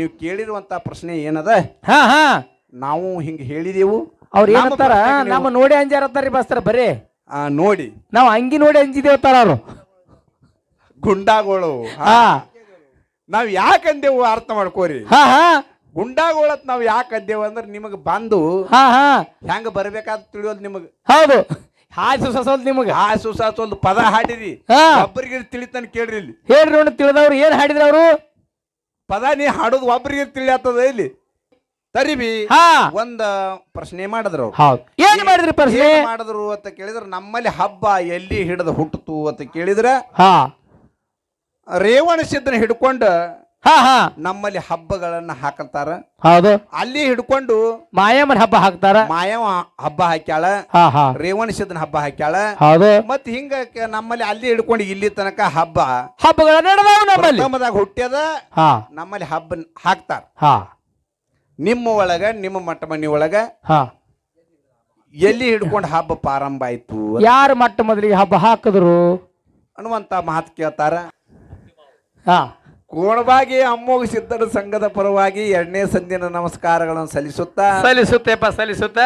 ನೀವು ಕೇಳಿರುವಂತ ಪ್ರಶ್ನೆ ಏನದ? ಹಾ ಹಾ. ನಾವು ಹಿಂಗ ಹೇಳಿದೆವು. ಅವ್ರು ನಮ್ಮ ಏನಂತಾರ? ಪ್ರಶ್ನೆಗೆ ನಮ್ಮ ನೋಡಿ ಅಂಜಾರತ್ತಾರಿ ಬಸ್ತಾರ ಬರೀ. ಆ, ನೋಡಿ. ನಾವು ಅಂಗಿ ನೋಡಿ ಅಂಜಿದೇವತ್ತಾರ ಅವರು. ಗುಂಡಾಗೋಳು. ಹಾ. ನಾವ್ ಯಾಕಂದೇವು ಅರ್ಥ ಮಾಡ್ಕೋರಿ. ಹಾ ಹಾ. ಗುಂಡಾಗೋಳತ್ ನಾವ್ ಯಾಕೆ ಅಂದೇವು ಅಂದ್ರೆ ನಿಮಗ್ ಬಂದು ಹಾ ಹಾ. ಹೆಂಗ ಬರ್ಬೇಕಾದ್ ತಿಳಿಯೋದು ನಿಮಗ್. ಹೌದು. ಹಾಸು ಸಸೋದ್ ನಿಮಗ್. ಆ ಸಸೋದ್ ಒಂದು ಪದ ಹಾಡಿರಿ. ಹಾ. ಒಬ್ಬರಿಗೆ ತಿಳಿತಾನೆ ಕೇಳ್ರಿ ಇಲ್ಲಿ. ಹೇಳ್ರಿ ನೋಡಿ ತಿಳಿದವ್ರು ಏನ್ ಹಾಡಿದ್ರ ಅವರು? ಪದ ನೀ ಹಾಡೋದು ಒಬ್ಬರಿಗೆ ತಿಳಿಯತ್ತದ ಇಲ್ಲಿ? ತರಿಬಿ ಹಾ. ಒಂದ ಪ್ರಶ್ನೆ ಮಾಡಿದ್ರು ಅವ್ರು. ಹೌದು. ಏನ್ ಮಾಡಿದ್ರಿ ಪ್ರಶ್ನೆ? ಏನ್ ಮಾಡಿದ್ರು ಅಂತ ಕೇಳಿದ್ರೆ ನಮ್ಮಲ್ಲಿ ಹಬ್ಬ ಎಲ್ಲಿ ಹಿಡಿದು ಹುಟ್ಟಿತು ಅಂತ ಕೇಳಿದ್ರೆ ಹಾ. ರೇವಣ ಸಿದ್ದನ ಹಿಡ್ಕೊಂಡ ಹಾ ಹಾ. ನಮ್ಮಲ್ಲಿ ಹಬ್ಬಗಳನ್ನ ಹಾಕಂತಾರ. ಹೌದು. ಅಲ್ಲಿ ಹಿಡ್ಕೊಂಡು ಮಾಯಮ್ಮನ ಹಬ್ಬ ಹಾಕ್ತಾರ. ಮಾಯವ ಹಬ್ಬ ಹಾಕ್ಯಾಳ. ಹಾ ಹಾ. ರೇವಣ ಹಬ್ಬ ಹಾಕ್ಯಾಳ. ಹೌದು. ಮತ್ ಹಿಂಗ ಕ- ನಮ್ಮಲ್ಲಿ ಅಲ್ಲಿ ಹಿಡ್ಕೊಂಡು ಇಲ್ಲಿ ತನಕ ಹಬ್ಬ ಹಬ್ಬಗಳ ನಡೆದಾವ ನಮ್ಮಲ್ಲಿ. ಪ್ರಥಮದಾಗ ಹುಟ್ಟ್ಯದ ಹಾ. ನಮ್ಮಲ್ಲಿ ಹಬ್ಬ ಹಾಕ್ತಾರ. ಹಾ. ನಿಮ್ಮ ಒಳಗ ನಿಮ್ಮ ಮಟ್ಟ ಮನಿ ಒಳಗ ಹಾ. ಎಲ್ಲಿ ಹಿಡ್ಕೊಂಡು ಹಬ್ಬ ಪ್ರಾರಂಭ ಆಯ್ತು? ಯಾರು ಮಟ್ಟ ಮೊದಲಿಗೆ ಹಬ್ಬ ಹಾಕಿದ್ರು? ಅನ್ನುವಂತ ಮಾತು ಕೇಳ್ತಾರ. ಹಾ. ಕೋಣಬಾಗಿ ಅಮ್ಮೋಗ ಸಿದ್ಧರ ಸಂಘದ ಪರವಾಗಿ ಎರಡನೇ ಸಂಧಿನ ನಮಸ್ಕಾರಗಳನ್ನು ಸಲ್ಲಿಸುತ್ತಾ ಸಲ್ಲಿಸುತ್ತೆಪ್ಪ ಸಲ್ಲಿಸುತ್ತ.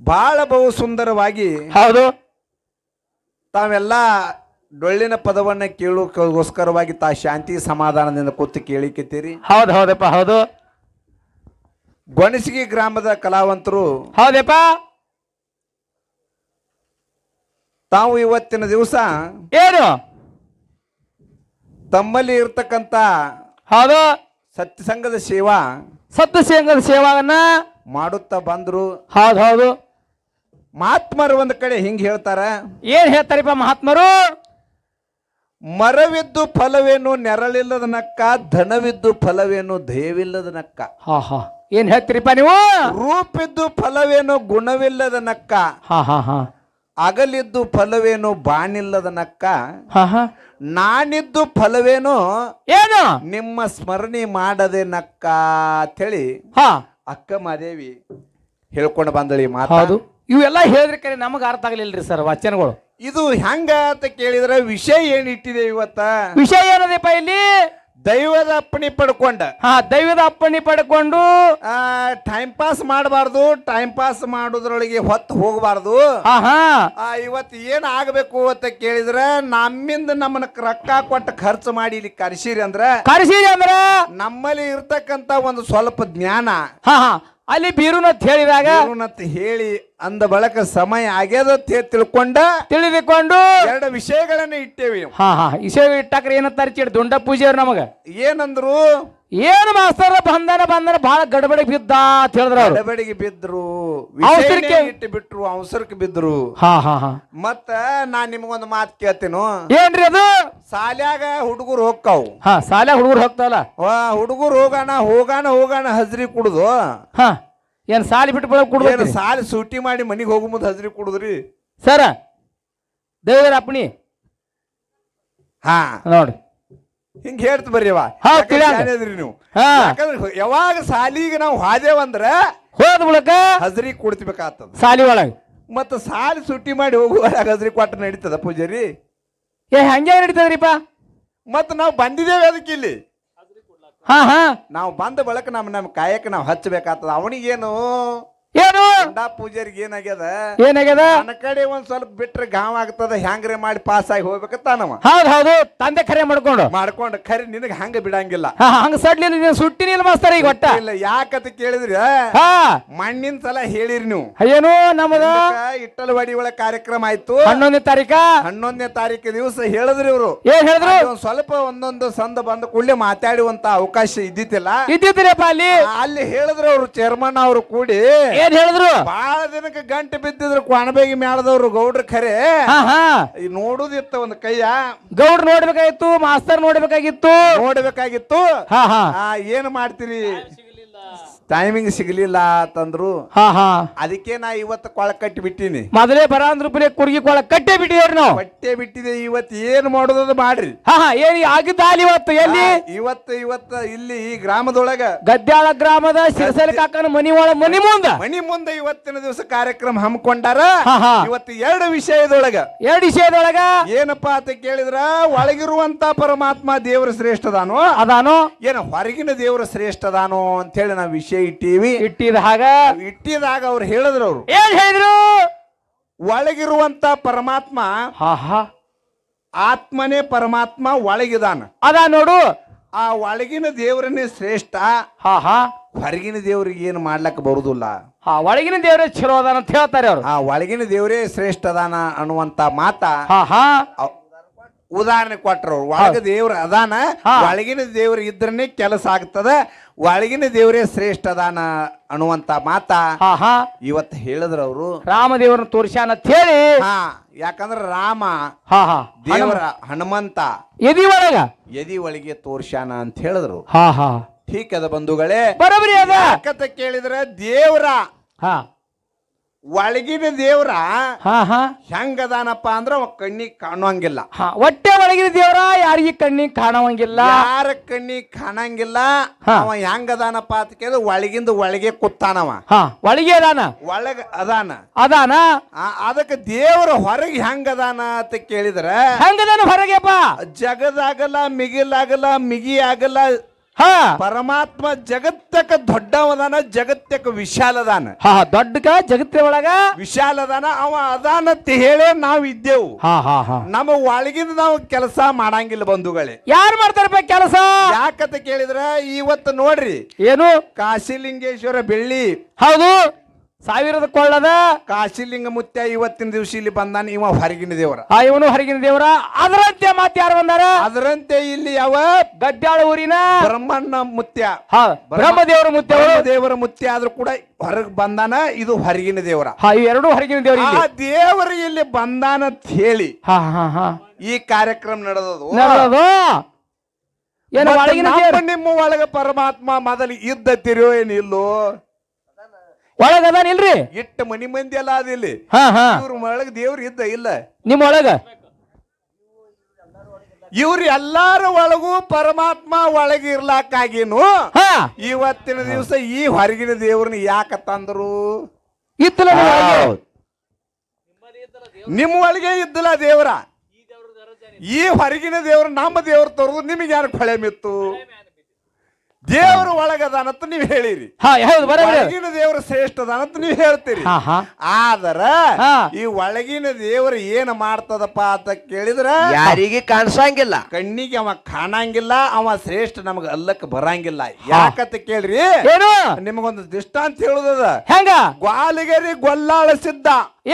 ಬಹಳ ಬಹು ಸುಂದರವಾಗಿ ಹೌದು. ತಾವೆಲ್ಲ ಡೊಳ್ಳಿನ ಪದವನ್ನ ಕೇಳೋಕ್ಕೋಸ್ಕರವಾಗಿ ತಾ ಶಾಂತಿ ಸಮಾಧಾನದಿಂದ ಕೂತು ಕೇಳಿಕತ್ತೀರಿ. ಹೌದು ಹೌದಪ್ಪ ಹೌದು. ಗೊಣಸಿಗಿ ಗ್ರಾಮದ ಕಲಾವಂತರು ಹೌದಪ್ಪ. ತಾವು ಇವತ್ತಿನ ದಿವಸ ಏನು? ತಮ್ಮಲ್ಲಿ ಇರ್ತಕ್ಕಂಥ ಹೌದು. ಸತ್ಯಸಂಘದ ಸೇವಾ ಸತ್ಯ ಸಂಘದ ಸೇವಾವನ್ನ ಮಾಡುತ್ತಾ ಬಂದ್ರು. ಹೌದು ಹೌದು. ಮಹಾತ್ಮರು ಒಂದ್ ಕಡೆ ಹಿಂಗ್ ಹೇಳ್ತಾರ. ಏನ್ ಹೇಳ್ತಾರಪ್ಪ ಮಹಾತ್ಮರು? ಮರವಿದ್ದು ಫಲವೇನು ನೆರಳಿಲ್ಲದ ನಕ್ಕ ಧನವಿದ್ದು ಫಲವೇನು ದಯವಿಲ್ಲದ ನಕ್ಕ. ಹಾ ಹಾ. ಏನ್ ಹೇಳ್ತೀರಿಪ್ಪ ನೀವು? ರೂಪಿದ್ದು ಫಲವೇನು ಗುಣವಿಲ್ಲದ ನಕ್ಕ. ಹಾ ಹಾ ಹಾ. ಅಗಲಿದ್ದು ಫಲವೇನು ಬಾಣಿಲ್ಲದ ನಕ್ಕ. ಹಾ ಹಾ. ನಾನಿದ್ದು ಫಲವೇನು? ಏನು? ನಿಮ್ಮ ಸ್ಮರಣೆ ಮಾಡದೆ ನಕ್ಕ ಅಂತೇಳಿ ಹಾ. ಅಕ್ಕ ಮಾದೇವಿ ಹೇಳ್ಕೊಂಡು ಬಂದಳಿ ಮಾತು. ಹೌದು. ಇವೆಲ್ಲ ಹೇಳಿದ್ರೆ ಕರೆ ನಮಗ ಅರ್ಥ ಆಗ್ಲಿಲ್ರಿ ಸರ್ ವಚನಗಳು. ಇದು ಹೆಂಗ ಅಂತ ಕೇಳಿದ್ರೆ ವಿಷಯ ಏನ್ ಇಟ್ಟಿದೆ ಇವತ್ತ? ವಿಷಯ ಏನದಪ್ಪ ಇಲ್ಲಿ? ದೈವದ ಅಪ್ಪಣೆ ಪಡ್ಕೊಂಡ. ಹಾ ದೈವದ ಅಪ್ಪಣೆ ಪಡ್ಕೊಂಡು ಟೈಮ್ ಪಾಸ್ ಮಾಡಬಾರ್ದು ಟೈಮ್ ಪಾಸ್ ಮಾಡೋದ್ರೊಳಗೆ ಹೊತ್ತು ಹೋಗಬಾರ್ದು. ಇವತ್ತು ಏನ್ ಆಗ್ಬೇಕು ಅಂತ ಕೇಳಿದ್ರೆ ನಮ್ಮಿಂದ ನಮ್ಮನ್ನ ರೊಕ್ಕ ಕೊಟ್ಟು ಖರ್ಚು ಮಾಡಿ ಇಲ್ಲಿ ಕರ್ಸಿರಿ ಅಂದ್ರ ಕರ್ಸಿರಿ ಅಂದ್ರ? ನಮ್ಮಲ್ಲಿ ಇರ್ತಕ್ಕಂತ ಒಂದು ಸ್ವಲ್ಪ ಜ್ಞಾನ. ಹಾ ಹಾ. ಅಲ್ಲಿ ಬೀರುನತ್ ಹೇಳಿದಾಗ ಬೀರುನತ್ ಹೇಳಿ ಅಂದ ಬಳಕ ಸಮಯ ಆಗ್ಯದ ತಿಳ್ಕೊಂಡ ತಿಳಿದುಕೊಂಡು ಎರಡು ವಿಷಯಗಳನ್ನ ಇಟ್ಟೇವಿ ಹಾ ಹಾ ವಿಷಯ ಇಟ್ಟಾಕ್ರೆ ಏನಂತಾರೆ ಚೀಡ್ ದುಂಡ ಪೂಜೆ ಅವ್ರು ನಮಗ. ಏನಂದ್ರು? ಏನು ಮಾಸ್ತರ ಬಂದನ ಬಂದನ ಬಹಳ ಗಡಬಡಿ ಬಿದ್ದ ಅಂತ ಹೇಳಿದ್ರ ಅವ್ರು. ಗಡಬಡಿಗೆ ಬಿದ್ರು ಅವಸರಕ್ಕೆ- ಇಟ್ಟು ಬಿಟ್ರು ಅವಸರಕ್ಕೆ ಬಿದ್ರು. ಹಾ ಹಾ ಹಾ. ಮತ್ತ ನಾನ್ ನಿಮಗೊಂದು ಮಾತು ಕೇಳ್ತೇನು? ಏನ್ರಿ ಅದು? ಸಾಲ್ಯಾಗ ಹುಡುಗರು ಹೋಗ್ತಾವು ಹಾ ಸಾಲ್ಯಾಗ ಹುಡುಗರು ಹೋಗ್ತಾವಲ್ಲ ಹುಡುಗರು ಹೋಗಣ ಹೋಗಣ ಹೋಗಣ ಹಜ್ರಿ ಕುಡ್ದು. ಹಾ. ಏನ್ ಸಾಲಿ ಬಿಟ್ಟು ಬೆಳಗ್ಗೆ ಏನು ಸಾಲಿ ಸೂಟಿ ಮಾಡಿ ಮನಿಗೆ ಹೋಗೋ ಮುಂದೆ ಹಜರಿ ಕುಡುದ್ರಿ? ಸರ ದೇವರ ಅಪ್ಪಣಿ. ಹಾ. ನೋಡಿ ಹಿಂಗ ಹೇಳ್ತ ಬರ್ರಿವ. ನೀವು. ಹಾ. ಯಾಕಂದ್ರೆ ಯಾವಾಗ ಸಾಲಿಗೆ ನಾವು ಹಾದೇವಂದ್ರ ಹೋದ ಬಳಕ ಹಜರಿ ಕೊಡ್ತಿಬೇಕಾಗ್ತದ. ಸಾಲಿ ಒಳಗ. ಮತ್ತ ಸಾಲಿ ಸುಟ್ಟಿ ಮಾಡಿ ಹೋಗುವಾಗ ಹಜರಿ ಕೊಟ್ಟ ನಡೀತದ ಪೂಜಾರಿ? ಏ ಹಂಗೆ ನಡೀತದ್ರಿಪ್ಪ ಮತ್ತ ನಾವು ಬಂದಿದ್ದೇವೆ ಅದಕ್ಕೆ ಇಲ್ಲಿ. ಹಾ ಹಾ. ನಾವು ಬಂದ ಬಳಕ ನಮ್ಮ ನಮ್ ಕಾಯಕ್ಕೆ ನಾವು ಹಚ್ಚಬೇಕಾಗ್ತದ. ಅವನಿಗೇನು? ಏನು? ಗಂಡಾ ಪೂಜಾರಿಗೆ ಏನಾಗ್ಯದ? ಏನಾಗ್ಯದ? ನನ್ನ ಕಡೆ ಒಂದ್ ಸ್ವಲ್ಪ ಬಿಟ್ರೆ ಗಾಂವ್ ಆಗ್ತದ ಹ್ಯಾಂಗ್ರೆ ಮಾಡಿ ಪಾಸ್ ಆಗಿ ಹೋಗ್ಬೇಕತ್ತಾನವ ಹೌದ್ ಹೌದು ತಂದೆ ಖರೆ ಮಾಡ್ಕೊಂಡು. ಮಾಡ್ಕೊಂಡು ಖರೆ ನಿನಗೆ ಹಂಗ ಬಿಡಂಗಿಲ್ಲ. ಹಾ ಹಂಗ ಸಡ್ಲಿಲ್ಲ ನೀನು ಸುಟ್ಟಿನಿಲ್ಲ ಮಾಸ್ತರ ಈಗ ಒಟ್ಟ. ಇಲ್ಲ ಯಾಕಂತ ಕೇಳಿದ್ರಿ? ಹಾ. ಮಣ್ಣಿನ ಸಲ ಹೇಳಿರಿ ನೀವು. ಏನು ನಮ್ಮದ ಇದಕ್ಕ ಇಟ್ಟಲವಾಡಿ ಒಳಗ ಕಾರ್ಯಕ್ರಮ ಆಯ್ತು. ಹನ್ನೊಂದನೇ ತಾರೀಕ? ಹನ್ನೊಂದನೇ ತಾರೀಕು ದಿವಸ ಹೇಳಿದ್ರಿ ಇವರು. ಏನ್ ಹೇಳಿದ್ರು? ಒಂದ್ ಸ್ವಲ್ಪ ಒಂದೊಂದು ಸಂದ ಬಂದ ಕೂಡಲೇ ಮಾತಾಡುವಂತ ಅವಕಾಶ ಇದ್ದಿತ್ತಿಲ್ಲ ಇದ್ದಿದ್ರಪ್ಪ ಅಲ್ಲಿ? ಅಲ್ಲಿ ಹೇಳಿದ್ರು ಅವರು ಚೇರ್ಮನ್ ಅವರು ಕೂಡಿ. ಏನ್ ಹೇಳಿದ್ರು? ಬಹಳ ದಿನಕ್ಕೆ ಗಂಟೆ ಬಿದ್ದಿದ್ರು ಕ್ವಾಣಬೇಗಿ ಮೇಳದವ್ರು ಗೌಡ್ರ ಖರೆ. ಹಾ ಹಾ. ಈ ನೋಡುದಿತ್ತ ಒಂದ್ ಕೈಯ. ಗೌಡ್ರು ನೋಡ್ಬೇಕಾಗಿತ್ತು ಮಾಸ್ತರ್ ನೋಡ್ಬೇಕಾಗಿತ್ತು. ನೋಡ್ಬೇಕಾಗಿತ್ತು. ಹಾ ಹಾ. ಆ ಏನ್ ಮಾಡ್ತೀರಿ? ಟೈಮಿಂಗ್ ಸಿಗ್ಲಿಲ್ಲ ಅಂತಂದ್ರು. ಹಾ ಹಾ. ಅದಕ್ಕೆ ನಾ ಇವತ್ತು ಕೊಳ ಕಟ್ಟಿ ಬಿಟ್ಟಿನಿ. ಮೊದಲೇ ಬರಾಂದ್ರ ರೂಪಾಯಿ ಕುರ್ಗಿ ಕೊಳ ಕಟ್ಟೆ ಬಿಟ್ಟಿದೇವ್ರಿ ನಾವು. ಬಟ್ಟೆ ಬಿಟ್ಟಿದೆ ಇವತ್ತು ಏನ್ ಮಾಡೋದು ಮಾಡ್ರಿ. ಹಾ ಹಾ ಏನ್ ಇವತ್ತು ಎಲ್ಲಿ? ಇವತ್ತು ಇವತ್ತು ಇಲ್ಲಿ ಈ ಗ್ರಾಮದೊಳಗ. ಗದ್ದಾಳ ಗ್ರಾಮದ ಸಿರಸಲ್ ಕಾಕನ ಮನಿ ಒಳ ಮನಿ ಮುಂದ. ಮನಿ ಮುಂದೆ ಇವತ್ತಿನ ದಿವಸ ಕಾರ್ಯಕ್ರಮ ಹಮ್ಮಿಕೊಂಡಾರ. ಹಾ, ಹಾ. ಇವತ್ತು ಎರಡು ವಿಷಯದೊಳಗ. ಎರಡು ವಿಷಯದೊಳಗ? ಏನಪ್ಪಾ ಅಂತ ಕೇಳಿದ್ರ ಒಳಗಿರುವಂತ ಪರಮಾತ್ಮ ದೇವರ ಶ್ರೇಷ್ಠದಾನೋ ಅದಾನೋ? ಏನ ಹೊರಗಿನ ದೇವರ ಶ್ರೇಷ್ಠದಾನೋ ಅಂತ ಹೇಳಿ ನಾವು ವಿಷಯ ಇಟ್ಟೀವಿ. ಇಟ್ಟಿದ ಹಾಗ ಇಟ್ಟಿದಾಗ ಅವ್ರು ಹೇಳಿದ್ರು ಅವರು. ಏನ್ ಹೇಳಿದ್ರು? ಒಳಗಿರುವಂತ ಪರಮಾತ್ಮ ಹಾ ಹಾ. ಆತ್ಮನೇ ಪರಮಾತ್ಮ ಒಳಗಿದಾನ. ಅದ ನೋಡು. ಆ ಒಳಗಿನ ದೇವರನ್ನೇ ಶ್ರೇಷ್ಠ. ಹಾ ಹಾ. ಹೊರಗಿನ ದೇವ್ರಿಗೆ ಏನು ಮಾಡ್ಲಕ್ ಬರುದಿಲ್ಲ. ಹಾ ಒಳಗಿನ ದೇವ್ರೇ ಚಲೋ ಅದಾನ ಅಂತ ಹೇಳ್ತಾರೆ ಅವ್ರು. ಆ ಒಳಗಿನ ದೇವರೇ ಶ್ರೇಷ್ಠ ಅದಾನ ಅನ್ನುವಂತ ಮಾತ ಹಾ ಹಾ. ಉದಾಹರಣೆ ಕೊಟ್ಟರು ಒಳಗ ದೇವ್ರ ಅದಾನ. ಒಳಗಿನ ದೇವ್ರ ಇದ್ರನೆ ಕೆಲಸ ಆಗ್ತದ ಒಳಗಿನ ದೇವರೇ ಶ್ರೇಷ್ಠ ಅದಾನ ಅನ್ನುವಂತ ಮಾತ ಹಾ ಹಾ. ಇವತ್ತು ಹೇಳಿದ್ರ ಅವರು. ರಾಮದೇವ್ರನ್ನ ತೋರ್ಸ್ಯಾನ ಅಂತ ಹೇಳಿ. ಹಾ ಯಾಕಂದ್ರ ರಾಮ ಹಾ ಹಾ. ದೇವರ ಹನುಮಂತ ಎದಿ ಒಳಗ. ಎದಿ ಒಳಗೆ ತೋರ್ಸ್ಯಾನ ಅಂತ ಹೇಳಿದ್ರು. ಹಾ ಹಾ. ಠೀಕ್ ಅದ ಬಂಧುಗಳೇ. ಬರಬರಿ ಅದ. ಯಾಕಂತ ಕೇಳಿದ್ರೆ ದೇವ್ರ ಹಾ. ಒಳಗಿನ ದೇವ್ರ ಹಾ ಹಾ. ಹೆಂಗದಾನಪ್ಪ ಅಂದ್ರ ಅವ ಕಣ್ಣಿಗೆ ಕಾಣುವಂಗಿಲ್ಲ. ಹಾ ಹೊಟ್ಟೆ ಒಳಗಿನ ದೇವ್ರ ಯಾರಿಗೆ ಕಣ್ಣಿಗೆ ಕಾಣುವಂಗಿಲ್ಲ? ಯಾರ ಕಣ್ಣಿಗೆ ಕಾಣಂಗಿಲ್ಲ. ಅವ ಹೆಂಗದಾನಪ್ಪ ಅಂತ ಕೇಳಿದ್ರೆ ಒಳಗಿಂದ ಒಳಗೆ ಕುತ್ತಾನವ ಹಾ ಒಳಗೆ ಅದಾನ? ಒಳಗ ಅದಾನ. ಅದಾನ? ಅದಕ್ಕೆ ದೇವ್ರ ಹೊರಗೆ ಹೆಂಗದಾನ ಅಂತ ಕೇಳಿದ್ರೆ ಹೆಂಗದಾನ ಹೊರಗೆಪ್ಪ ಜಗದಾಗಲ್ಲ ಮಿಗಿಲಾಗಲ್ಲ ಮಿಗಿ ಆಗಲ್ಲ ಹಾ. ಪರಮಾತ್ಮ ಜಗತ್ತಕ ದೊಡ್ಡವದಾನ ಜಗತ್ತಕ ವಿಶಾಲದಾನ. ಹಾ ದೊಡ್ಡಕ ಜಗತ್ತಿನ ಒಳಗ? ವಿಶಾಲದಾನ ಅವ ಅದಾನಂತ ಹೇಳೇ ನಾವು ಇದ್ದೇವು. ಹಾ ಹಾ ಹಾ. ನಮ್ಮ ಒಳಗಿಂದ ನಾವು ಕೆಲಸ ಮಾಡಂಗಿಲ್ಲ ಬಂಧುಗಳೇ. ಯಾರು ಮಾಡ್ತಾರಪ್ಪ ಕೆಲಸ? ಯಾಕಂತ ಕೇಳಿದ್ರ ಇವತ್ತು ನೋಡ್ರಿ. ಏನು? ಕಾಶಿಲಿಂಗೇಶ್ವರ ಬೆಳ್ಳಿ. ಹೌದು. ಸಾವಿರದ ಕೊಳ್ಳದ ಕಾಶಿಲಿಂಗ ಮುತ್ಯ ಇವತ್ತಿನ ದಿವಸ ಇಲ್ಲಿ ಬಂದಾನ ಇವ ಹೊರಗಿನ ದೇವರ. ಆ ಇವನು ಹೊರಗಿನ ದೇವರ. ಅದರಂತೆ ಮತ್ತೆ ಯಾರು ಬಂದಾರ? ಅದರಂತೆ ಇಲ್ಲಿ ಯಾವ? ಗದ್ದಾಳ ಊರಿನ ಬ್ರಹ್ಮಣ್ಣ ಮುತ್ಯ. ಹಾ ಬ್ರಹ್ಮದೇವರ ಮುತ್ಯ ದೇವರ ಮುತ್ಯ ಆದ್ರೂ ಕೂಡ ಹೊರಗ್ ಬಂದಾನ ಇದು ಹೊರಗಿನ ದೇವರ. ಹಾ ಇವೆರಡು ಹೊರಗಿನ ದೇವ್ರ ಆ ದೇವರ ಇಲ್ಲಿ ಬಂದಾನ ಅಂತ ಹೇಳಿ ಹಾ ಹಾ ಹಾ. ಈ ಕಾರ್ಯಕ್ರಮ ನಡೆದದು. ನಡೆದದು. ಏನು ಮತ್ತೆ ಒಳಗಿನ ನಿಮ್ಮ ಒಳಗ ಪರಮಾತ್ಮ ಮೊದಲು ತಿರಿಯೋ ಏನಿಲ್ಲೋ? ಒಳಗದಾನ ಇಲ್ರಿ ಇಟ್ಟ ಮನಿ ಮಂದಿ ಎಲ್ಲ ಅದಿಲ್ಲಿ ಹಾ ಹಾ. ಇವ್ರ ಒಳಗ ದೇವ್ರ ಇದ್ದ ಇಲ್ಲ. ನಿಮ್ಮ ಒಳಗ? ಇವ್ರ ಎಲ್ಲಾರ ಒಳಗೂ ಪರಮಾತ್ಮ ಒಳಗೆ ಇರ್ಲಾಕಾಗೇನು ಹಾ. ಇವತ್ತಿನ ದಿವಸ ಈ ಹೊರಗಿನ ದೇವ್ರನ್ನ ಯಾಕ ತಂದ್ರು? ಇತ್ತಲ ನಿಮ್ಮ ಒಳಗೆ. ನಿಮ್ಮ ಒಳಗೆ ಇದ್ದಲ್ಲ ದೇವರ. ಈ ಹೊರಗಿನ ದೇವ್ರ ನಮ್ಮ ದೇವ್ರ ತೋರ್ದು ನಿಮಗೆ ಯಾರು ಕೊಳೆ ಮಿತ್ತು? ದೇವ್ರ ಒಳಗದಾನಂತ ನೀವು ಹೇಳಿರಿ. ಹಾ ಹೌದು ಬರೋಬರಿ ಒಳಗಿನ ದೇವ್ರ ಶ್ರೇಷ್ಠದಾನಂತ ನೀವು ಹೇಳ್ತೀರಿ. ಹಾ ಹಾ. ಆದರ ಹಾ. ಈ ಒಳಗಿನ ದೇವರು ಏನ್ ಮಾಡ್ತದಪ್ಪ ಅಂತ ಕೇಳಿದ್ರ ಯಾರಿಗೆ ಕಾಣಿಸಂಗಿಲ್ಲ. ಕಣ್ಣಿಗೆ ಅವ ಕಾಣಂಗಿಲ್ಲ ಅವ ಶ್ರೇಷ್ಠ ನಮಗ ಅಲ್ಲಕ್ಕ ಬರಂಗಿಲ್ಲ. ಯಾಕಂತ ಕೇಳ್ರಿ? ಏನು? ನಿಮಗೊಂದು ದೃಷ್ಟಾಂತ ಹೇಳುದದ. ಹೆಂಗ? ಗ್ವಾಲಿಗರಿ ಗೊಲ್ಲಾಳ ಸಿದ್ಧ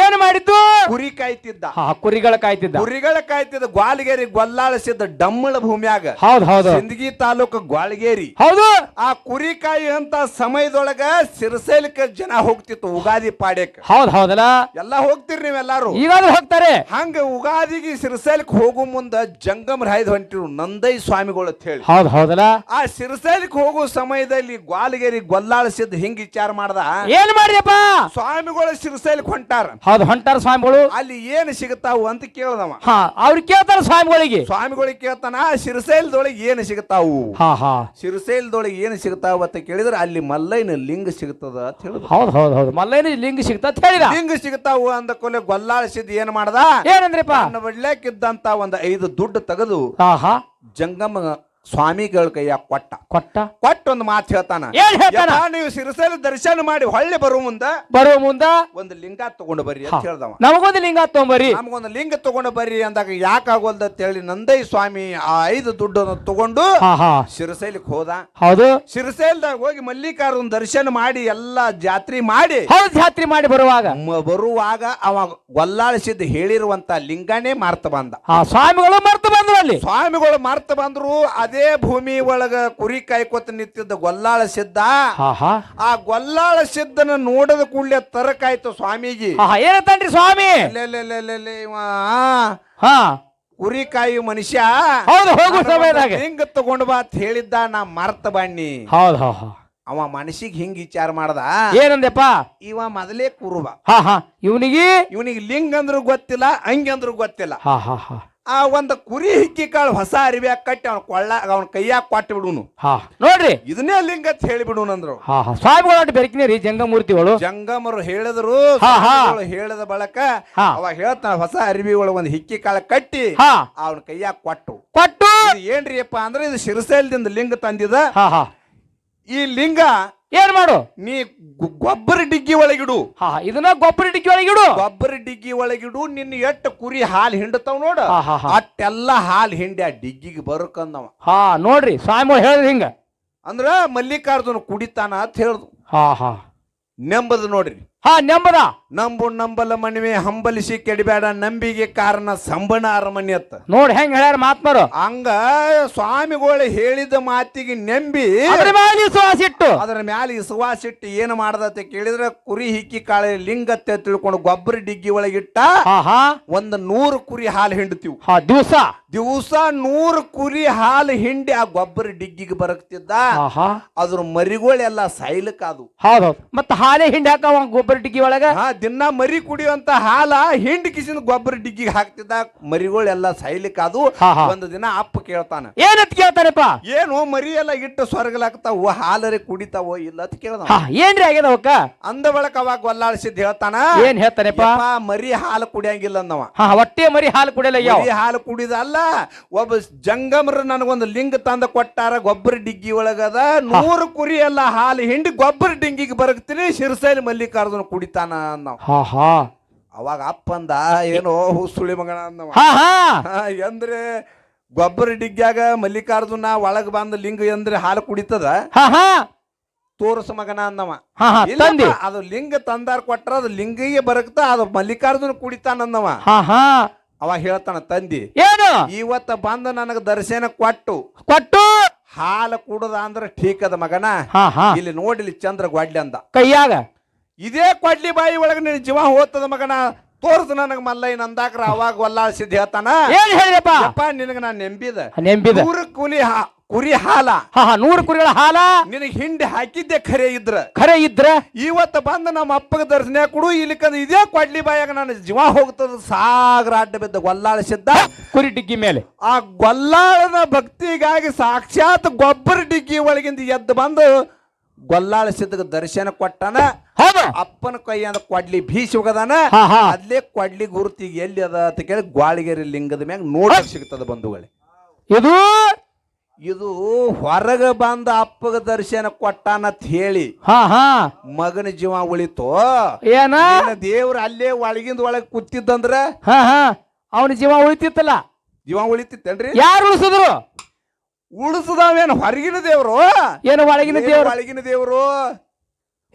ಏನು ಮಾಡಿದ್ದು? ಕುರಿ ಕಾಯ್ತಿದ್ದ. ಹಾ ಕುರಿಗಳ ಕಾಯ್ತಿದ್ದ. ಕುರಿಗಳ ಕಾಯ್ತಿದ್ದ ಗ್ವಾಲಿಗೇರಿ ಗೊಲ್ಲಾಳ ಸಿದ್ಧ ಡಮ್ಮಳ ಭೂಮ್ಯಾಗ. ಹೌದು ಹೌದು. ಸಿಂದಗಿ ತಾಲೂಕು ಗ್ವಾಲಿಗೇರಿ. ಹೌದು. ಆ ಕುರಿ ಕಾಯಿ ಅಂತ ಸಮಯದೊಳಗ ಸಿರಸೈಲಿಕ ಜನ ಹೋಗ್ತಿತ್ತು ಉಗಾದಿ ಪಾಡ್ಯಕ್ ಹೌದು ಹೌದಲ್ಲ? ಎಲ್ಲಾ ಹೋಗ್ತಿರಿ ನೀವೆಲ್ಲಾರು. ಈಗಾದ್ರೂ ಹೋಗ್ತಾರೆ. ಹಂಗ ಉಗಾದಿಗೆ ಸಿರಸೈಲಿಕ್ ಹೋಗೋ ಮುಂದ ಜಂಗಮ್ ರಾಯ್ದು ಹೊಂಟಿರು ನಂದೈ ಸ್ವಾಮಿಗಳು ಅಂತ ಹೇಳಿ. ಹೌದು ಹೌದಲ್ಲ? ಆ ಸಿರಸೈಲಿಕ್ ಹೋಗೋ ಸಮಯದಲ್ಲಿ ಗ್ವಾಲಿಗೇರಿ ಗೊಲ್ಲಾಳಿಸಿದ್ ಹಿಂಗ್ ವಿಚಾರ ಮಾಡ್ದ. ಏನ್ ಮಾಡಿದಪ್ಪ ಸ್ವಾಮಿಗಳು ಸಿರಸೈಲಿಕ್ ಹೊಂಟಾರ. ಹೌದು ಹೊಂಟಾರ ಸ್ವಾಮಿಗಳು. ಅಲ್ಲಿ ಏನ್ ಸಿಗತಾವು ಅಂತ ಕೇಳ್ದವ. ಹಾ ಅವ್ರು ಕೇಳ್ತಾರ ಸ್ವಾಮಿಗಳಿಗೆ. ಸ್ವಾಮಿಗಳಿಗೆ ಕೇಳ್ತಾನ ಸಿರಸೈಲದೊಳಗೆ ಏನ್ ಸಿಗತಾವು ಹಾ ಹಾ. ಶಿರಸೈಲದೊಳಗೆ ಏನು ಸಿಗತಾವ ಅಂತ ಕೇಳಿದ್ರೆ ಅಲ್ಲಿ ಮಲ್ಲೈನ ಲಿಂಗ ಸಿಗ್ತದ ಅಂತ ಹೇಳಿದ್ರು. ಹೌದು ಹೌದು ಹೌದು. ಮಲ್ಲೈನ ಲಿಂಗ ಸಿಗ್ತಾ ಅಂತ ಹೇಳಿದ. ಲಿಂಗ ಸಿಗತಾವು ಅಂದ ಕೊಲೆ ಗೊಲ್ಲಾಳಿಸಿದ್ ಏನ್ ಮಾಡ್ದ? ಏನಂದ್ರಿಪ್ಪ? ತನ್ನ ಇದ್ದಂತ ಒಂದು ಐದು ದುಡ್ಡು ತೆಗೆದು ಹಾ ಹಾ ಜಂಗಮ ಸ್ವಾಮಿಗಳ ಕೈಯ ಕೊಟ್ಟ. ಕೊಟ್ಟ? ಕೊಟ್ಟ ಒಂದು ಮಾತು ಹೇಳ್ತಾನ. ಏನ್ ಹೇಳ್ತಾನ? ನೀವು ಸಿರಸಲ್ಲಿ ದರ್ಶನ ಮಾಡಿ ಹೊಳ್ಳಿ ಬರುವ ಮುಂದ ಬರುವ ಮುಂದ? ಒಂದು ಲಿಂಗ ತಗೊಂಡು ಬರ್ರಿ ಅಂತ ಹೇಳ್ದವ. ನಮಗೊಂದು ಲಿಂಗ ತೊಗೊಂಬರಿ ನಮಗೊಂದು ಲಿಂಗ ತಗೊಂಡು ಬರ್ರಿ ಅಂದಾಗ ಯಾಕಾಗೋಲ್ದ ಅಂತ ಹೇಳಿ ನಂದೈ ಸ್ವಾಮಿ ಆ ಐದು ದುಡ್ಡನ್ನು ತಗೊಂಡು ಶಿರಸೈಲಿಗೆ ಹೋದ. ಹೌದು. ಶಿರಸೈಲ್ದಾಗ ಹೋಗಿ ಮಲ್ಲಿಕಾರ್ಜುನ ದರ್ಶನ ಮಾಡಿ ಎಲ್ಲಾ ಜಾತ್ರೆ ಮಾಡಿ ಹೌದು ಜಾತ್ರೆ ಮಾಡಿ ಬರುವಾಗ. ಬರುವಾಗ ಅವ ಗೊಲ್ಲಾಳಿಸಿದ್ದು ಹೇಳಿರುವಂತ ಲಿಂಗನೇ ಮಾರ್ತ ಬಂದ. ಆ ಸ್ವಾಮಿಗಳು ಮರ್ತು ಬಂದ್ರು ಅಲ್ಲಿ ಸ್ವಾಮಿಗಳು ಮಾರ್ತ ಬಂದ್ರು ಅದೇ ಭೂಮಿ ಒಳಗ ಕುರಿ ಕೊತ್ತ ನಿಂತಿದ್ದ ಗೊಲ್ಲಾಳ ಸಿದ್ಧ. ಆ ಗೊಲ್ಲಾಳ ಸಿದ್ಧನ ನೋಡದ ಕೂಡಲೇ ತರಕಾಯ್ತು ಸ್ವಾಮೀಜಿ. ಹಾ ಏನಂತನ್ರಿ ಸ್ವಾಮಿ? ಇವ. ಹಾ. ಕುರಿ ಕಾಯಿ ಮನುಷ್ಯ. ಹೌದು ಹೋಗು ಸಮಯದಾಗ ಹಿಂಗ ತಗೊಂಡ್ ಬಾ ಅಂತ ಹೇಳಿದ್ದ ನಾ ಮರ್ತ ಬಣ್ಣಿ ಹೌದು ಅವ ಮನಸ್ಸಿಗೆ ಹಿಂಗ್ ವಿಚಾರ ಮಾಡ್ದ. ಏನಂದೆಪ್ಪ ಇವ ಮೊದಲೇ ಕುರುಬ. ಹಾ ಹಾ. ಇವನಿಗೆ? ಇವನಿಗೆ ಲಿಂಗ ಅಂದ್ರೂ ಗೊತ್ತಿಲ್ಲ ಹಂಗೆ ಅಂದ್ರು ಗೊತ್ತಿಲ್ಲ. ಹಾ ಹಾ ಹಾ. ಆ ಒಂದು ಕುರಿ ಹಿಕ್ಕಿ ಕಾಳು ಹೊಸ ಅರಿವ್ಯಾಗ ಕಟ್ಟಿ ಅವ್ನ ಕೊಳ್ಳ ಅವನ ಕೈಯಾಗ ಕೊಟ್ಟು ಬಿಡುನು. ಹಾ. ನೋಡ್ರಿ. ಇದನ್ನೇ ಲಿಂಗ ಅಂತ ಹೇಳಿ ಬಿಡುನಂದ್ರು ಹಾ ಹಾ. ಸ್ವಾಮಿಗಳು ಬೆರಕಿನ ರೀ ಜಂಗಮೂರ್ತಿಗಳು. ಜಂಗಮರು ಹೇಳಿದ್ರು ಹಾ, ಹಾ. ಸ್ವಾಮಿಗಳು ಹೇಳಿದ ಬಳಕ ಹಾ. ಅವ ಹೇಳ್ತಾನ ಹೊಸ ಅರಿವಿ ಒಳಗ ಒಂದು ಹಿಕ್ಕಿ ಕಾಳ ಕಟ್ಟಿ ಹಾ. ಅವನ ಕೈಯಾಗ ಕೊಟ್ಟು. ಕೊಟ್ಟು. ಇದು ಏನ್ರಿಯಪ್ಪ ಅಂದ್ರೆ ಇದು ಶಿರಸೈಲದಿಂದ ಲಿಂಗ ತಂದಿದ ಹಾ ಹಾ. ಈ ಲಿಂಗ ಏನ್ ಮಾಡು? ನೀ ಗೊ- ಗೊಬ್ಬರ ಡಿಗ್ಗಿ ಒಳಗಿಡು. ಹಾ ಇದನ್ನ ಗೊಬ್ಬರ ಡಿಗ್ಗಿ ಒಳಗಿಡು. ಗೊಬ್ಬರ ಡಿಗ್ಗಿ ಒಳಗಿಡು ನಿನ್ನ ಎಟ್ಟ ಕುರಿ ಹಾಲು ಹಿಂಡತಾವ್ ನೋಡ. ಹಾ, ಹಾ, ಹಾ. ಅಟ್ಟೆಲ್ಲ ಹಾಲು ಹಿಂಡಿ ಆ ಡಿಗ್ಗಿಗೆ ಬರಕಂದವ. ಹಾ ನೋಡ್ರಿ ಸ್ವಾಮಿ ಹೇಳಿದ್ರಿ ಹಿಂಗ. ಅಂದ್ರ ಮಲ್ಲಿಕಾರ್ಜುನ ಕುಡಿತಾನ ಅಂತ ಹೇಳ್ದು. ಹಾ ಹಾ. ನೆಂಬದು ನೋಡ್ರಿ. ಹಾ ನಂಬರ ನಂಬು ನಂಬಲ ಮಣಿವೆ ಹಂಬಲಿಸಿ ಕೆಡಬೇಡ ನಂಬಿಗೆ ಕಾರಣ ಸಂಬಣ ಅರಮನೆ ಅತ್ತ. ನೋಡಿ ಹೆಂಗ್ ಹೇಳ್ಯಾರ ಮಾತ್ಮರು ಹಂಗ ಸ್ವಾಮಿಗಳು ಹೇಳಿದ ಮಾತಿಗೆ ನಂಬಿ ಅದ್ರ ಮ್ಯಾಲಿ ವಿಶ್ವಾಸ ಇಟ್ಟು. ಅದರ ಮ್ಯಾಲ ಸುವಾಸಿಟ್ಟು ಇಟ್ಟು ಏನ್ ಮಾಡ್ದತ್ತೆ ಕೇಳಿದ್ರೆ ಕುರಿ ಹಿಕ್ಕಿ ಕಾಳೆ ಲಿಂಗತ್ತೆ ತಿಳ್ಕೊಂಡು ಗೊಬ್ಬರ ಡಿಗ್ಗಿ ಒಳಗಿಟ್ಟ ಒಂದ್ ನೂರು ಕುರಿ ಹಾಲು ಹಿಂಡ್ತೀವಿ. ಹಾ ದಿವಸ. ದಿವಸ ನೂರು ಕುರಿ ಹಾಲು ಹಿಂಡಿ ಆ ಗೊಬ್ಬರ ಡಿಗ್ಗಿಗೆ ಬರಕ್ತಿದ್ದ. ಅದ್ರ ಮರಿಗಳೆಲ್ಲ ಸೈಲಕ್ಕಾದು ಹೌದೌದು ಮತ್ತೆ ಹಾಲೆ ಹಿಂಡಿ ಗೊಬ್ಬರ ಡಿಕ್ಕಿ ಒಳಗ? ಹಾ ದಿನ ಮರಿ ಕುಡಿಯುವಂತ ಹಾಲ ಹಿಂಡ್ ಕಿಸಿನ ಗೊಬ್ಬರ ಡಿಗ್ಗಿ ಹಾಕ್ತಿದ್ದ ಮರಿಗಳೆಲ್ಲ ಎಲ್ಲ ಸೈಲಿಕ್ ಅದು ಒಂದು ದಿನ ಅಪ್ಪ ಕೇಳ್ತಾನ ಏನತ್ ಕೇಳ್ತಾರಪ್ಪ ಏನು ಮರಿ ಎಲ್ಲ ಇಟ್ಟು ಸ್ವರ್ಗಲಾಗ್ತಾವ ಹಾಲರೆ ಕುಡಿತಾವೋ ಇಲ್ಲ ಅಂತ ಕೇಳ್ದ ಹಾ ಏನ್ರಿ ಆಗ್ಯದ ಅವಕ್ಕ? ಅಂದ ಬಳಕ ಅವಾಗ ಒಲ್ಲಾಡಿಸಿದ್ ಹೇಳ್ತಾನ ಏನ್ ಹೇಳ್ತಾನೆ ಯಪ್ಪ, ಮರಿ ಹಾಲು ಕುಡಿಯಂಗಿಲ್ಲ ಅಂದವ. ಹಾ ಹೊಟ್ಟೆ ಮರಿ ಹಾಲು ಕುಡಿಯಲ್ಲ ಯಾವ ಮರಿ ಹಾಲು ಕುಡಿದಲ್ಲ ಒಬ್ಬ ಜಂಗಮರ ನನಗೊಂದು ಲಿಂಗ ತಂದ ಕೊಟ್ಟಾರ ಗೊಬ್ಬರ ಡಿಗ್ಗಿ ಒಳಗದ ನೂರು ಕುರಿ ಎಲ್ಲ ಹಾಲು ಹಿಂಡಿ ಗೊಬ್ಬರ ಡಿಂಗಿಗೆ ಬರಗ್ತೀನಿ ಶಿರಸೈಲಿ ಮಲ್ಲಿಕಾರ್ಜುನ ಕುಡಿತಾನ ಅನ್ನವ ಹಾ ಹಾ. ಅವಾಗ ಅಪ್ಪಂದ ಏನೋ ಹುಸುಳಿ ಮಗನ ಅಂದವ. ಹಾ ಹಾ. ಹಾ, ಎಂದ್ರೆ ಗೊಬ್ಬರ ಡಿಗ್ಗ್ಯಾಗ ಮಲ್ಲಿಕಾರ್ಜುನ ಒಳಗ್ ಬಂದ ಲಿಂಗ ಎಂದ್ರೆ ಹಾಲು ಕುಡಿತದ. ಹಾ ಹಾ. ತೋರ್ಸ ಮಗನ ಅಂದವ. ಹಾ ಹಾ ಇಲ್ಲಪ್ಪ, ತಂದಿ. ಅದು ಲಿಂಗ ತಂದಾರ ಕೊಟ್ರ ಅದು ಲಿಂಗಿಗೆ ಬರಕ್ತ ಅದು ಮಲ್ಲಿಕಾರ್ಜುನ ಕುಡಿತಾನಂದವ ಹಾ ಹಾ. ಅವ ಹೇಳ್ತಾನ ತಂದಿ ಏನು? ಇವತ್ತ ಬಂದ ನನಗ ದರ್ಶನ ಕೊಟ್ಟು. ಕೊಟ್ಟು? ಹಾಲು ಕುಡದ ಅಂದ್ರ ಠೀಕದ ಅದ ಮಗನ. ಹಾ ಹಾ. ಇಲ್ಲಿ ನೋಡಿಲಿ ಚಂದ್ರ ಗೊಡ್ಲೆ ಅಂದ. ಕೈಯಾಗ? ಇದೇ ಕೊಡ್ಲಿ ಬಾಯಿ ಒಳಗ ನಿನ್ ಜೀವ ಹೋಗ್ತದ ಮಗನ? ತೋರ್ಸು ನನಗೆ ಮಲ್ಲಯ್ಯ ನಂದಾಕ್ರ ಅವಾಗ ಸಿದ್ಧ ಹೇಳ್ತಾನ? ಏನ್ ಹೇಳಿದಪ್ಪ? ಅಪ್ಪ ನಿನಗ ನಾನು ನೆಂಬಿದ. ನೆಂಬಿದ. ನೂರು ಕುಲಿ ಹಾ- ಕುರಿ ಹಾಲ. ಹಾ ಹಾ ನೂರು ಕುರಿಗಳ ಹಾಲ? ನಿನಗ್ ಹಿಂಡಿ ಹಾಕಿದ್ದೆ ಖರೆ ಇದ್ರ. ಖರೆ ಇದ್ರ? ಇವತ್ತು ಬಂದು ನಮ್ಮ ಅಪ್ಪಗ ದರ್ಶನ ಕೊಡು ಇಲ್ಲಿಕಂದ್ರ ಇದೇ ಕೊಡ್ಲಿ ಬಾಯಾಗ ನನ್ನ ಜೀವ ಹೋಗ್ತದ. ಸಾಗರ ಅಡ್ಡ ಬಿದ್ದ ಗೊಲ್ಲಾಳಿಸಿದ್ದ ಕುರಿ ಡಿಗ್ಗಿ ಮೇಲೆ. ಆ ಗೊಲ್ಲಾಳನ ಭಕ್ತಿಗಾಗಿ ಸಾಕ್ಷಾತ್ ಗೊಬ್ಬರ ಡಿಗ್ಗಿ ಒಳಗಿಂದ ಎದ್ದು ಬಂದು ಗೊಲ್ಲಾಳ ಸಿದ್ಧಗ ದರ್ಶನ ಕೊಟ್ಟನ ಹೌದು. ಅಪ್ಪನ ಅಂದ ಕೊಡ್ಲಿ ಬೀಸಿ ಹೋಗದಾನ ಹಾ, ಹಾ. ಅಲ್ಲೇ ಕೊಡ್ಲಿ ಗುರುತಿಗೆ ಎಲ್ಲಿ ಅದ ಅಂತ ಕೇಳಿ ಗ್ವಾಳಿಗೆರೆ ಲಿಂಗದ ಮ್ಯಾಗ ನೋಡ ಸಿಗ್ತದ ಬಂಧುಗಳೇ. ಇದು ಇದು ಹೊರಗ ಬಂದ ಅಪ್ಪಗ ದರ್ಶನ ಕೊಟ್ಟಾನತ್ ಹೇಳಿ ಹಾ ಹಾ. ಮಗನ ಜೀವ ಉಳಿತು? ಏನ? ದೇವ್ರ ಅಲ್ಲೇ ಒಳಗಿಂದ ಒಳಗೆ ಕೂತಿದ್ದಂದ್ರ ಹಾ ಹಾ. ಅವನ ಜೀವ ಉಳಿತಿತ್ತಲ್ಲ? ಜೀವ ಉಳಿತಿತ್ತೇನ್ರಿ? ಯಾರು ಉಳಿಸಿದ್ರು? ಉಳಿಸದಾವೇನು? ಹೊರಗಿನ ದೇವರು? ಏನು ಒಳಗಿನ ದೇವರು? ಒಳಗಿನ ದೇವರು?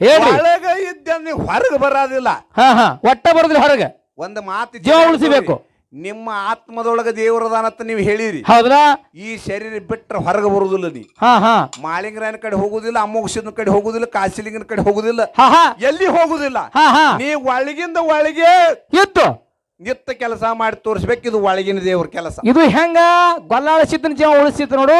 ಹೇಳ್ರಿ. ಒಳಗ ಇದ್ದ ನೀವು ಹೊರಗೆ ಬರೋದಿಲ್ಲ. ಹಾ ಹಾ. ಒಟ್ಟ ಬರೋದಿಲ್ಲ ಹೊರಗೆ. ಒಂದು ಮಾತು ಜೀವ ಉಳಿಸಬೇಕು. ನಿಮ್ಮ ಆತ್ಮದೊಳಗ ದೇವರದಾನತ್ತ ನೀವು ಹೇಳಿರಿ. ಹೌದಾ ಈ ಶರೀರ ಬಿಟ್ರೆ ಹೊರಗೆ ಬರುದಿಲ್ಲ ನೀ ಹಾ ಹಾ. ಮಾಳಿಂಗರಾಯನ ಕಡೆ ಹೋಗುದಿಲ್ಲ ಅಮೋಕ್ಷನ ಕಡೆ ಹೋಗುದಿಲ್ಲ ಕಾಶಿಲಿಂಗನ ಕಡೆ ಹೋಗುದಿಲ್ಲ. ಎಲ್ಲಿ ಹೋಗುದಿಲ್ಲ? ನೀ ಒಳಗಿಂದ ಒಳಗೆ ಇತ್ತು ನಿತ್ತ ಕೆಲಸ ಮಾಡಿ ತೋರಿಸ್ಬೇಕು, ಇದು ಒಳಗಿನ ದೇವ್ರ ಕೆಲಸ. ಇದು ಹೆಂಗ ಗೊಲ್ಲಾಳ ಸಿದ್ದನ ಜೀವ ಉಳಿಸಿದ್ ನೋಡು.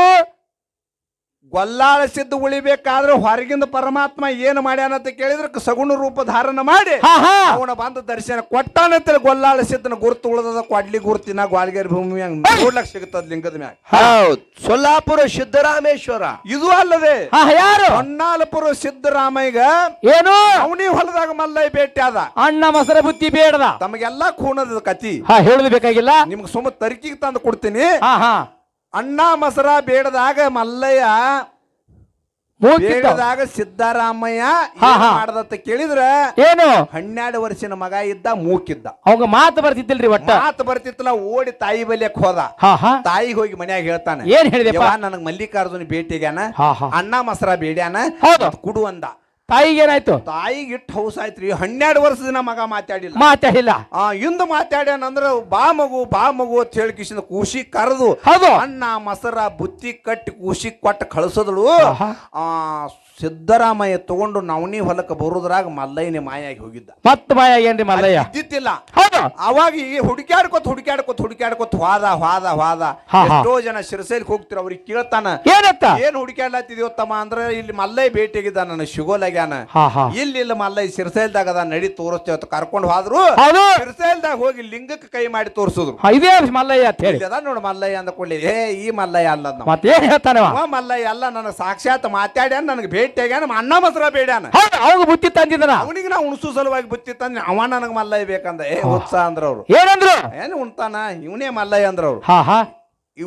ಗೊಲ್ಲಾಳ ಸಿದ್ಧ ಉಳಿಬೇಕಾದ್ರೆ ಹೊರಗಿಂದ ಪರಮಾತ್ಮ ಏನು ಮಾಡ್ಯಾನ ಅಂತ ಕೇಳಿದ್ರೆ ಸಗುಣ ರೂಪ ಧಾರಣ ಮಾಡಿ. ಅವನ ಬಂದ ದರ್ಶನ ಕೊಟ್ಟಾನಂತೇಳಿ ಗೊಲ್ಲಾಳ ಸಿದ್ದನ ಗುರುತು ಉಳ್ದದ ಕೊಡ್ಲಿ ಗುರುತಿನ ಗ್ವಾಲ್ಗೇರಿ ಭೂಮಿ ನೋಡ್ಲಕ್ ಸಿಗುತ್ತದ ಲಿಂಗದ ಮ್ಯಾಗ. ಹೌದು. ಸೊಲ್ಲಾಪುರ ಸಿದ್ದರಾಮೇಶ್ವರ ಇದು ಅಲ್ಲದೆ ಯಾರು? ಹೊನ್ನಾಲಪುರ ಸಿದ್ದರಾಮಯ್ಯಗ ಏನು? ಅವನಿ ಹೊಲದಾಗ ಮಲ್ಲೈ ಭೇಟಿ ಆದ. ಅಣ್ಣ ಮಸರ ಬುತ್ತಿ ಬೇಡದ. ತಮಗೆಲ್ಲಾ ಖೂನದ ಕತಿ. ಹೇಳುದು ಬೇಕಾಗಿಲ್ಲ. ನಿಮ್ಗೆ ಸುಮ್ಮ ತರ್ಕಿಗೆ ತಂದು ಕೊಡ್ತೀನಿ. ಹಾ ಹಾ. ಅಣ್ಣ ಮಸರ ಬೇಡದಾಗ ಮಲ್ಲಯ್ಯ ಬೇಡದಾಗ ಸಿದ್ದರಾಮಯ್ಯ. ಮಾಡ್ದತ್ತ ಕೇಳಿದ್ರ? ಏನು? ಹನ್ನೆರಡು ವರ್ಷನ ಮಗ ಇದ್ದ ಮೂಕಿದ್ದ. ಅವಾಗ ಮಾತು ಬರ್ತಿತ್ತಿಲ್ರಿ ಒಟ್ಟ. ಮಾತು ಬರ್ತಿತ್ತಲ್ಲ ಓಡಿ ತಾಯಿ ಬಲಿಯಕ್ ಹೋದ. ತಾಯಿಗೆ ಹೋಗಿ ಮನ್ಯಾಗ ಹೇಳ್ತಾನೆ ಏನ್ ನನಗ್ ಮಲ್ಲಿಕಾರ್ಜುನ್ ಭೇಟಿಗ್ಯಾನ? ಅಣ್ಣ ಮಸರ ಬೇಡ್ಯಾನ? ಕುಡು ಅಂದ. ತಾಯಿಗೆ ಏನಾಯ್ತು ತಾಯಿಗೆ ಇಟ್ಟು ಹೌಸ್ ಆಯ್ತ್ರಿ. ಹನ್ನೆರಡು ವರ್ಷದಿಂದ ಮಗ ಮಾತಾಡಿಲ್ಲ. ಮಾತಾಡಿಲ್ಲ. ಆ ಇಂದ ಮಾತಾಡ್ಯಾನಂದ್ರ ಬಾ ಮಗು ಬಾ ಮಗು ಅಂತ ಹೇಳಿ ಕಿಶನ್ ಕೂಸಿ ಕರೆದು ಹೌದು. ಅಣ್ಣ ಮಸರ ಬುತ್ತಿ ಕಟ್ಟಿ ಕೂಸಿ ಕೊಟ್ಟು ಕಳಿಸಿದಳು. ಆ ಸಿದ್ದರಾಮಯ್ಯ ತಗೊಂಡು ನವನಿ ಹೊಲಕ್ಕೆ ಬರುದ್ರಾಗ ಮಲ್ಲಯ್ಯನೇ ಮಾಯಾಗಿ ಹೋಗಿದ್ದ. ಮತ್ತೆ ಮಾಯಾಗಿ ಏನ್ರಿ ಮಲ್ಲಯ್ಯ? ಇದ್ದಿತ್ತಿಲ್ಲ ಹೌದು. ಅವಾಗ ಈ ಹುಡುಕ್ಯಾಡ್ಕೊತ ಹುಡುಕ್ಯಾಡ್ಕೊತ ಹುಡುಕ್ಯಾಡ್ಕೊತ ವಾದ ಹೋದ ವಾದ. ಹಾ, ಹಾ. ಎಷ್ಟೋ ಜನ ಶಿರಸೈಲಿಗೆ ಹೋಗ್ತಿರ ಅವ್ರಿಗೆ ಕೇಳ್ತಾನ. ಏನತ್ತ? ಏನ್ ಹುಡುಕ್ಯಾಡ್ಲತ್ತಿದ್ಯೋ ತಮ್ಮ ಅಂದ್ರೆ ಇಲ್ಲಿ ಮಲ್ಲಯ್ಯ ಭೇಟಿಯಾಗಿದ್ದ ನನ್ನ ಶಿಗೋಲಾಗ್ಯಾನ ಹಾ ಹಾ. ಇಲ್ಲಿ ಇಲ್ಲ ಈ ಸಿರಸೈಲ್ದಾಗ ಅದ ನಡಿ ತೋರಿಸ್ತೇವೆ ಅಂತ ಕರ್ಕೊಂಡು ಹೋದ್ರು. ಹೌದು. ಸಿರಸೈಲ್ದಾಗ ಹೋಗಿ ಲಿಂಗಕ್ಕೆ ಕೈ ಮಾಡಿ ತೋರಿಸಿದ್ರು. ಇದೇ ಮಲ್ಲಯ್ಯ ಅಂತ ಹೇಳಿ. ಅದ ನೋಡು ಮಲ್ಲಯ್ಯ ಅಂದ ಕೂಡಲೇ ಏ ಈ ಮಲ್ಲಯ್ಯ ಅಲ್ಲ ಮತ್ತೇನ್ ಹೇಳ್ತಾನವ ಅವ? ಮಲ್ಲಯ್ಯ ಅಲ್ಲ ನನಗೆ ಸಾಕ್ಷಾತ್ ಮಾತಾಡ್ಯಾನ ನನಗೆ ಭೇಟಿಯಾಗ್ಯಾನ ಅಣ್ಣ ಮಸ್ರ ಬೇಡ್ಯಾನ. ಹೌದು ಅವಾಗ ಬುತ್ತಿ ತಂದಿದ್ದನ. ಅವನಿಗೆ ನಾ ಉಣಸು ಸಲುವಾಗಿ ಬುತ್ತಿ ತಂದ ಅವ ನನಗೆ ಮಲ್ಲಯ್ಯ ಬೇಕಂದ. ಏ ಉತ್ಸಾಹ ಅಂದ್ರ ಅವ್ರು ಏನಂದ್ರು? ಏನು ಉಣ್ತಾನ? ಇವನೇ ಮಲ್ಲಯ್ಯ ಅಂದ್ರ ಅವ್ರು ಹಾ ಹಾ.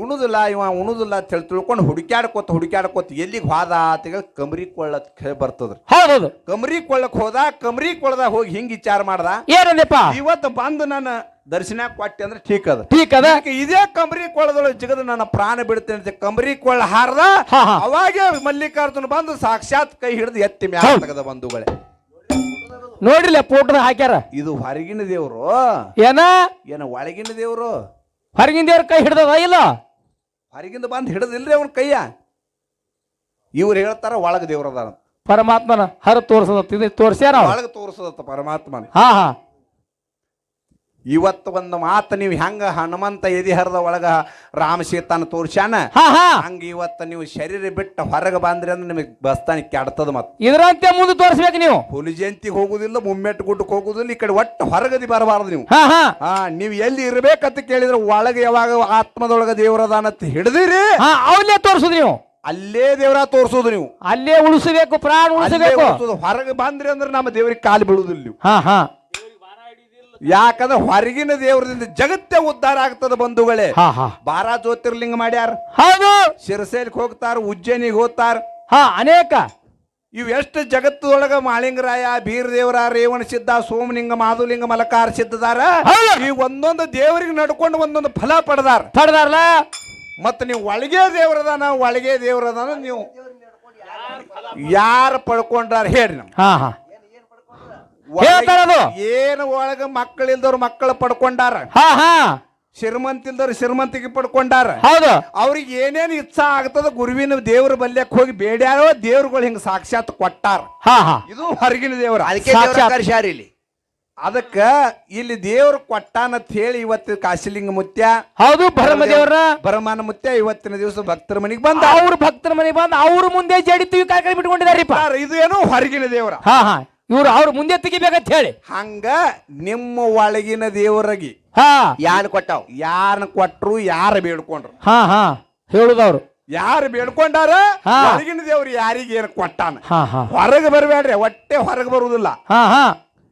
ಉಣುದಿಲ್ಲ ಇವ ಉಣುದಿಲ್ಲ ಅಂತ ಹೇಳಿ ತಿಳ್ಕೊಂಡು ಹುಡುಕ್ಯಾಡ್ಕೊತ ಹುಡುಕ್ಯಾಡ್ಕೊತ ಎಲ್ಲಿಗೆ ಹೋದ ಅಂತ ಹೇಳಿ ಕಮರಿ ಕೊಳ್ಳತ್ ಕೇಳಿ ಬರ್ತದ್ರಿ. ಹೌದೌದು. ಕಮರಿ ಕೊಳ್ಳಕ್ ಹೋದ ಕಮರಿ ಕೊಳ್ಳದ ಹೋಗಿ ಹಿಂಗ್ ವಿಚಾರ ಮಾಡ್ದ. ಏನಂದಪ್ಪ ಇವತ್ತು ಬಂದು ನಾನು ದರ್ಶನ ಕೊಟ್ಟೆ ಅಂದ್ರೆ ಠೀಕ್ ಅದ. ಠೀಕ್ ಅದ? ಇದೇ ಕಂಬರಿ ಕೊಳ್ಳದೊಳಗೆ ಜಿಗದ ನನ್ನ ಪ್ರಾಣ ಬಿಡ್ತೇನೆ ಅಂತ ಕಂಬರಿ ಕೊಳ್ಳ ಹಾರ್ದ. ಅವಾಗೆ ಮಲ್ಲಿಕಾರ್ಜುನ ಬಂದು ಸಾಕ್ಷಾತ್ ಕೈ ಹಿಡಿದು ಎತ್ತಿ ಮ್ಯಾಲ. ತೆಗೆದ ಬಂಧುಗಳೇ. ನೋಡಿಲ್ಲ ಫೋಟೋ ಹಾಕ್ಯಾರ? ಇದು ಹೊರಗಿನ ದೇವ್ರು. ಏನ? ಏನ ಒಳಗಿನ ದೇವ್ರು? ಹೊರಗಿನ ದೇವ್ರ ಕೈ ಹಿಡ್ದದ? ಇಲ್ಲ. ಹೊರಗಿಂದ ಬಂದು ಹಿಡದಿಲ್ರಿ ಅವನ ಕೈಯ. ಇವ್ರು ಹೇಳ್ತಾರ ಒಳಗ ದೇವ್ರದ ಪರಮಾತ್ಮನ ಹರ ತೋರ್ಸದ ತೋರ್ಸ್ಯಾರ. ಒಳಗ ತೋರಿಸದತ್ತ ಪರಮಾತ್ಮನ. ಹಾ ಹಾ. ಇವತ್ತು ಒಂದು ಮಾತು ನೀವು ಹೆಂಗ ಹನುಮಂತ ಎದಿಹರದ ಒಳಗ ರಾಮ ಸೀತಾನ ತೋರ್ಸ್ಯಾನ? ಹಂಗ ಇವತ್ತು ನೀವು ಶರೀರ ಬಿಟ್ಟು ಹೊರಗೆ ಬಂದ್ರಿ ಅಂದ್ರೆ ನಿಮಗೆ ಬಸ್ತಾನಿ ಕೆಡ್ತದ ಮತ್ತೆ ಇದರಂತೆ ಮುಂದೆ ತೋರಿಸ್ಬೇಕು ನೀವು. ಹುಲಿ ಜಯಂತಿಗೆ ಹೋಗುದಿಲ್ಲ ಮುಮ್ಮೆಟ್ಟು ಗುಡ್ಡಕ್ಕೆ ಹೋಗುದಿಲ್ಲ ಈ ಕಡೆ ಒಟ್ಟು ಹೊರಗದಿ ಬರಬಾರದು ನೀವು. ಹಾ ನೀವು ಎಲ್ಲಿ ಇರ್ಬೇಕಂತ ಕೇಳಿದ್ರೆ ಒಳಗೆ ಯಾವಾಗ ಆತ್ಮದೊಳಗ ದೇವರದಾನಂತ ಹಿಡಿದಿರಿ. ಅವಲ್ಲೇ ತೋರ್ಸುದು ನೀವು. ಅಲ್ಲೇ ದೇವರ ತೋರಿಸೋದು ನೀವು. ಅಲ್ಲೇ ಉಳಿಸಬೇಕು ಪ್ರಾಣ ಉಳಿಸಬೇಕು. ಹೊರಗೆ ಬಂದ್ರಿ ಅಂದ್ರೆ ನಮ್ಮ ದೇವರಿಗೆ ಕಾಲು ಬೀಳುದಿಲ್ಲ ನೀವು. ಹಾ ಹಾ. ಯಾಕಂದ್ರೆ ಹೊರಗಿನ ದೇವರದಿಂದ ಜಗತ್ತೇ ಉದ್ಧಾರ ಆಗ್ತದ ಬಂಧುಗಳೇ. ಹಾ ಹಾ. ಬಾರ ಜ್ಯೋತಿರ್ಲಿಂಗ ಮಾಡ್ಯಾರ. ಹೌದು. ಶಿರಸೇಲಿಗೆ ಹೋಗ್ತಾರ ಉಜ್ಜಯಿನಿಗೆ ಹೋಗ್ತಾರ. ಹಾ ಅನೇಕ. ಇವು ಎಷ್ಟು ಜಗತ್ತದೊಳಗ ಮಾಳಿಂಗರಾಯ ಬೀರದೇವರ ರೇವಣ ಸಿದ್ಧ ಸೋಮಲಿಂಗ ಮಾಧುಲಿಂಗ ಮಲಕಾರ ಸಿದ್ಧದಾರ. ಹೌದು. ಈ ಒಂದೊಂದು ದೇವರಿಗೆ ನಡ್ಕೊಂಡು ಒಂದೊಂದು ಫಲ ಪಡೆದಾರ. ತಡದಾರಲ್ಲ ಮತ್ತೆ ನೀವು ಒಳಗೆ ದೇವರದಾನ ಒಳಗೆ ದೇವರದಾನ ನೀವು. ಯಾರು ಪಡ್ಕೊಂಡ್ರ ಹೇಳಿ ನಮ್ಗೆ. ಹಾ ಹಾ. ಹೇಳ್ತಾರದು. ಏನು ಒಳಗ ಮಕ್ಕಳಿಲ್ದವ್ರು ಮಕ್ಕಳು ಪಡ್ಕೊಂಡಾರ? ಹಾ ಹಾ. ಶ್ರೀಮಂತ ಇಲ್ದವ್ರು ಶ್ರೀಮಂತಿಗೆ ಪಡ್ಕೊಂಡಾರ? ಹೌದು. ಅವ್ರಿಗೆ ಏನೇನು ಇಚ್ಛಾ ಆಗ್ತದ ಗುರುವಿನ ದೇವ್ರ ಬಲ್ಯಕ್ಕೆ ಹೋಗಿ ಬೇಡ್ಯಾರೋ ದೇವ್ರುಗಳು ಹಿಂಗ ಸಾಕ್ಷಾತ್ ಕೊಟ್ಟಾರ. ಹಾ ಹಾ. ಇದು ಹೊರಗಿನ ದೇವ್ರ. ಅದಕ್ಕೆ ಸಾಕ್ಷಾತ್. ದೇವ್ರ ಕರ್ಸ್ಯಾರ ಇಲ್ಲಿ. ಅದಕ್ಕ ಇಲ್ಲಿ ದೇವ್ರು ಕೊಟ್ಟಾನಂತ ಹೇಳಿ ಇವತ್ತು ಕಾಶಿಲಿಂಗ ಮುತ್ಯ ಹೌದು ಭರಮ ದೇವ್ರ. ಭರಮಾನ ಮುತ್ಯ ಇವತ್ತಿನ ದಿವಸ ಭಕ್ತರ ಮನೆಗೆ ಬಂದ. ಅವ್ರ ಭಕ್ತರ ಮನೆಗೆ ಬಂದು ಅವ್ರ ಮುಂದೆ ಜಡಿತೀವಿ ಕಾರ್ಯಕ್ರಮ ಬಿಟ್ಕೊಂಡಿದಾರಿಪ್ಪ ಇದು ಏನು ಹೊರಗಿನ ದೇವ್ರ. ಹಾ ಹಾ. ಇವ್ರು ಅವ್ರ ಮುಂದೆ ತೆಗಿಬೇಕಂತ ಹೇಳಿ ಹಂಗ ನಿಮ್ಮ ಒಳಗಿನ ದೇವರಾಗಿ ಹಾ. ಯಾರು ಕೊಟ್ಟಾವ್? ಯಾರನ್ನ ಕೊಟ್ರು ಯಾರ ಬೇಡ್ಕೊಂಡ್ರು? ಹಾ ಹಾ. ಹೇಳುದವ್ರು. ಯಾರು ಬೇಡ್ಕೊಂಡಾರ? ಹೊರಗಿನ ಒಳಗಿನ ದೇವ್ರು ಯಾರಿಗೆ ಏನು ಕೊಟ್ಟಾನ? ಹಾ ಹಾ. ಹೊರಗೆ ಬರಬೇಡ್ರಿ ಹೊಟ್ಟೆ ಹೊರಗೆ ಬರುವುದಿಲ್ಲ ಹಾ ಹಾ.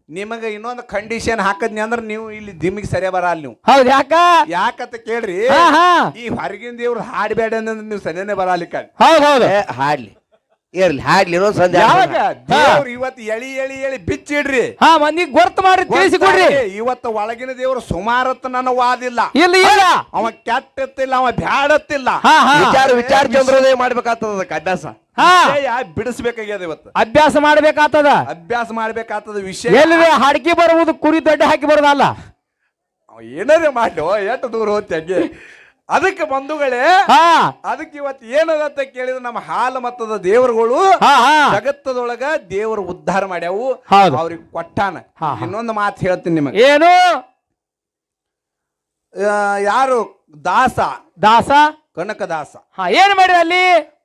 ನಿಮಗೆ ಇನ್ನೊಂದು ಕಂಡೀಷನ್ ಹಾಕದ್ನಿ ಅಂದ್ರೆ ನೀವು ಇಲ್ಲಿ ದಿಮ್ಮಿಗೆ ಸರಿಯ ಬರಲ್ಲ ನೀವು. ಹೌದು ಯಾಕ? ಯಾಕಂತ ಕೇಳ್ರಿ ಹಾ ಹಾ. ಈ ಹೊರಗಿನ ದೇವ್ರು ಹಾಡ್ಬೇಡ ಅಂದ್ರೆ ನೀವು ಸರಿಯನೇ ಬರಲಿಕ್ಕ ಹೌದು ಹೌದು. ಏ, ಹಾಡ್ಲಿ. ಇರ್ಲಿ ಹಾಡ್ಲಿರೋ ಸಂಧ್ಯಾ ಯಾವಾಗ? ದೇವ್ರು ಇವತ್ತು ಎಳಿ ಎಳಿ ಎಳಿ ಬಿಚ್ಚಿಡ್ರಿ. ಹಾ ಮಂದಿಗೆ ಗೊತ್ತು ಮಾಡಿ ತಿಳಿಸಿ ಕೊಡ್ರಿ ಇವತ್ತು ಒಳಗಿನ ದೇವ್ರು ಸುಮಾರತ್ತ ನನ್ನ ವಾದಿಲ್ಲ. ಇಲ್ಲ ಇಲ್ಲ? ಅವ ಕೆಟ್ಟತ್ತಿಲ್ಲ ಅವ ಬ್ಯಾಡತ್ತಿಲ್ಲ. ವಿಚಾರ ವಿಚಾರ ಚಂದ್ರೋದಯ ಮಾಡ್ಬೇಕಾಗ್ತದ ಅದಕ್ಕೆ ಅಭ್ಯಾಸ. ಬಿಡಿಸ್ಬೇಕಾಗ್ಯದ ಇವತ್ತು. ಅಭ್ಯಾಸ ಮಾಡ್ಬೇಕಾಗ್ತದ? ಅಭ್ಯಾಸ ಮಾಡ್ಬೇಕಾಗ್ತದ ವಿಷಯ. ಎಲ್ಲಿ ಹಾಡ್ಕಿ ಬರುವುದು ಕುರಿ ದೊಡ್ಡ ಹಾಕಿ ಬರೋದಲ್ಲ. ಏನಾರೇ ಮಾಡ್ಲು ಎಷ್ಟು ದೂರ ಹೋಗ್ತಿ ಹಂಗೆ ಅದಕ್ಕೆ ಬಂಧುಗಳೇ ಹಾ. ಅದಕ್ಕೆ ಇವತ್ತು ಏನದ ಅಂತ ಕೇಳಿದ್ರೆ ನಮ್ಮ ಹಾಲು ಮತ್ತದ ದೇವರುಗಳು ಜಗತ್ತದೊಳಗ ದೇವರು ಉದ್ಧಾರ ಮಾಡ್ಯಾವು. ಅವ್ರಿಗೆ ಕೊಟ್ಟಾನ. ಇನ್ನೊಂದು ಮಾತು ಹೇಳ್ತೀನಿ ನಿಮಗೆ. ಏನು? ಯಾರು? ದಾಸ. ದಾಸ? ಕನಕದಾಸ. ಹಾ ಏನ್ ಮಾಡ್ರಿ ಅಲ್ಲಿ?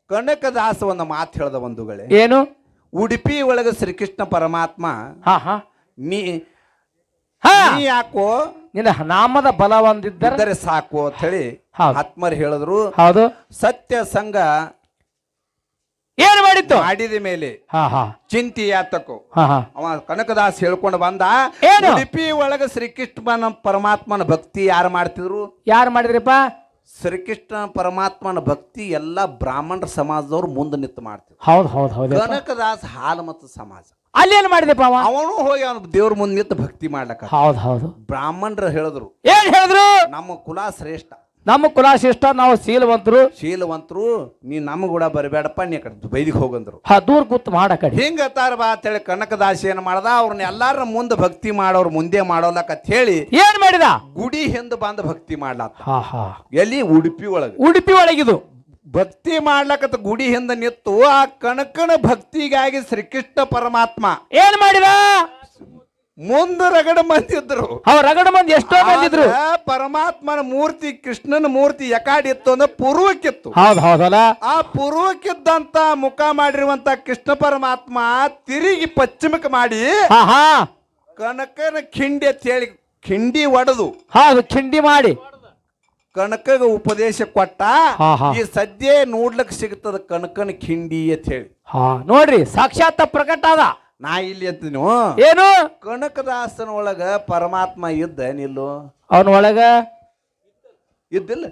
ಕನಕದಾಸ ಒಂದು ಮಾತು ಹೇಳ್ದ ಬಂಧುಗಳೇ. ಏನು? ಉಡುಪಿ ಒಳಗ ಶ್ರೀಕೃಷ್ಣ ಪರಮಾತ್ಮ ಹಾ ಹಾ. ನೀ ಹಾ. ನೀ ಯಾಕೋ ನಿನ್ನ ನಾಮದ ಬಲ ಒಂದಿದ್ದರೆ ಇದ್ದರೆ ಸಾಕು ಅಂತ ಹೇಳಿ ಹೌದು. ಆತ್ಮರು ಹೇಳಿದ್ರು. ಹೌದು. ಸತ್ಯ ಸಂಘ ಏನ್ ಮಾಡಿತ್ತು ಮಾಡಿದ ಮೇಲೆ ಹಾ ಹಾ. ಚಿಂತೆ ಯಾತಕು. ಹಾ ಹಾ. ಅವ ಕನಕದಾಸ್ ಹೇಳ್ಕೊಂಡು ಬಂದ ಲಿಪಿ ಉಡುಪಿ ಒಳಗ ಶ್ರೀಕೃಷ್ಣ ಪರಮಾತ್ಮನ ಭಕ್ತಿ ಯಾರು ಮಾಡ್ತಿದ್ರು? ಯಾರು ಮಾಡಿದ್ರಿಪ್ಪ? ಶ್ರೀಕೃಷ್ಣ ಪರಮಾತ್ಮನ ಭಕ್ತಿ ಎಲ್ಲಾ ಬ್ರಾಹ್ಮಣರ ಸಮಾಜದವ್ರು ಮುಂದೆ ನಿಂತು ಮಾಡ್ತಿದ್ರು. ಹೌದು ಹೌದು ಹೌದು. ಕನಕದಾಸ್ ಹಾಲು ಮತ್ತು ಸಮಾಜ. ಅಲ್ಲಿ ಏನ್ ಮಾಡಿದೆ ಅವ ಅವನು ಹೋಗಿ ಅವನು ದೇವ್ರ ಮುಂದೆ ನಿಂತು ಭಕ್ತಿ ಮಾಡ್ಲಕ್ಕ. ಹೌದು ಹೌದು. ಬ್ರಾಹ್ಮಣರು ಹೇಳಿದ್ರು ಏನ್ ಹೇಳಿದ್ರು? ನಮ್ಮ ಕುಲ ಶ್ರೇಷ್ಠ. ನಮ್ಮ ಕುಲ ಶ್ರೇಷ್ಠ ನಾವು ಶೀಲವಂತರು. ಶೀಲವಂತರು ನೀ ನಮ್ ಕೂಡ ಬರಬೇಡಪ್ಪ ನೀ ಕಡೆ ಬೈದಿಗೆ ಹೋಗಂದ್ರು. ಹಾ ದೂರ ಕೂತ್ ಮಾಡ ಕಡೆ. ಹಿಂಗ ತಾರ ಬಾ ಅಂತೇಳಿ ಕನಕದಾಸಿ ಏನ್ ಮಾಡ್ದ? ಅವ್ರನ್ನ ಎಲ್ಲಾರ ಮುಂದೆ ಭಕ್ತಿ ಮಾಡೋರ್ ಮುಂದೆ ಮಾಡೋಲಕ್ಕ ಹೇಳಿ ಏನ್ ಮಾಡಿದ? ಗುಡಿ ಹಿಂದ್ ಬಂದ್ ಭಕ್ತಿ ಮಾಡ್ಲಾತ. ಹಾ ಹಾ. ಎಲ್ಲಿ? ಉಡುಪಿ ಒಳಗೆ. ಉಡುಪಿ ಒಳಗಿದು. ಭಕ್ತಿ ಮಾಡ್ಲಕತ್ತ ಗುಡಿ ಹಿಂದ ನಿತ್ತು ಆ ಕಣಕಣ ಭಕ್ತಿಗಾಗಿ ಶ್ರೀಕೃಷ್ಣ ಪರಮಾತ್ಮ. ಏನ್ ಮಾಡಿದ? ಮುಂದ ರಗಡ ಮಂದಿ ಇದ್ರು ಅವ ರಗಡ ಮಂದಿ ಎಷ್ಟೋ ಬಂದಿದ್ರು. ಪರಮಾತ್ಮನ ಮೂರ್ತಿ ಕೃಷ್ಣನ ಮೂರ್ತಿ ಯಕಾಡಿ ಇತ್ತು ಅಂದ್ರೆ ಪೂರ್ವಕ್ಕಿತ್ತು. ಹೌದ್ ಹೌದಲ್ಲ ಆ ಪೂರ್ವಕ್ಕಿದ್ದಂತ ಮುಖ ಮಾಡಿರುವಂತ ಕೃಷ್ಣ ಪರಮಾತ್ಮ ತಿರುಗಿ ಪಶ್ಚಿಮಕ್ಕೆ ಮಾಡಿ ಕನಕನ ಖಿಂಡಿ ಅಂತ ಹೇಳಿ ಖಿಂಡಿ ಒಡೆದು. ಹೌದು ಖಿಂಡಿ ಮಾಡಿ. ಕನಕಗ ಉಪದೇಶ ಕೊಟ್ಟ ಹಾ, ಹಾ. ಈ ಸದ್ಯ ನೋಡ್ಲಕ್ ಸಿಗ್ತದ ಕಣಕನ ಕಿಂಡಿ ಅಂತ ಹೇಳಿ. ಹಾ ನೋಡ್ರಿ ಸಾಕ್ಷಾತ್ ಪ್ರಕಟ ಅದ. ನಾ ಇಲ್ಲಿ ಅಂತೀನಿ. ಏನು? ಕನಕದಾಸನ ಒಳಗ ಪರಮಾತ್ಮ ಇದ್ದ ನಿಲ್ಲು ಅವನ ಒಳಗ ಇದ್ದಿಲ್ಲ.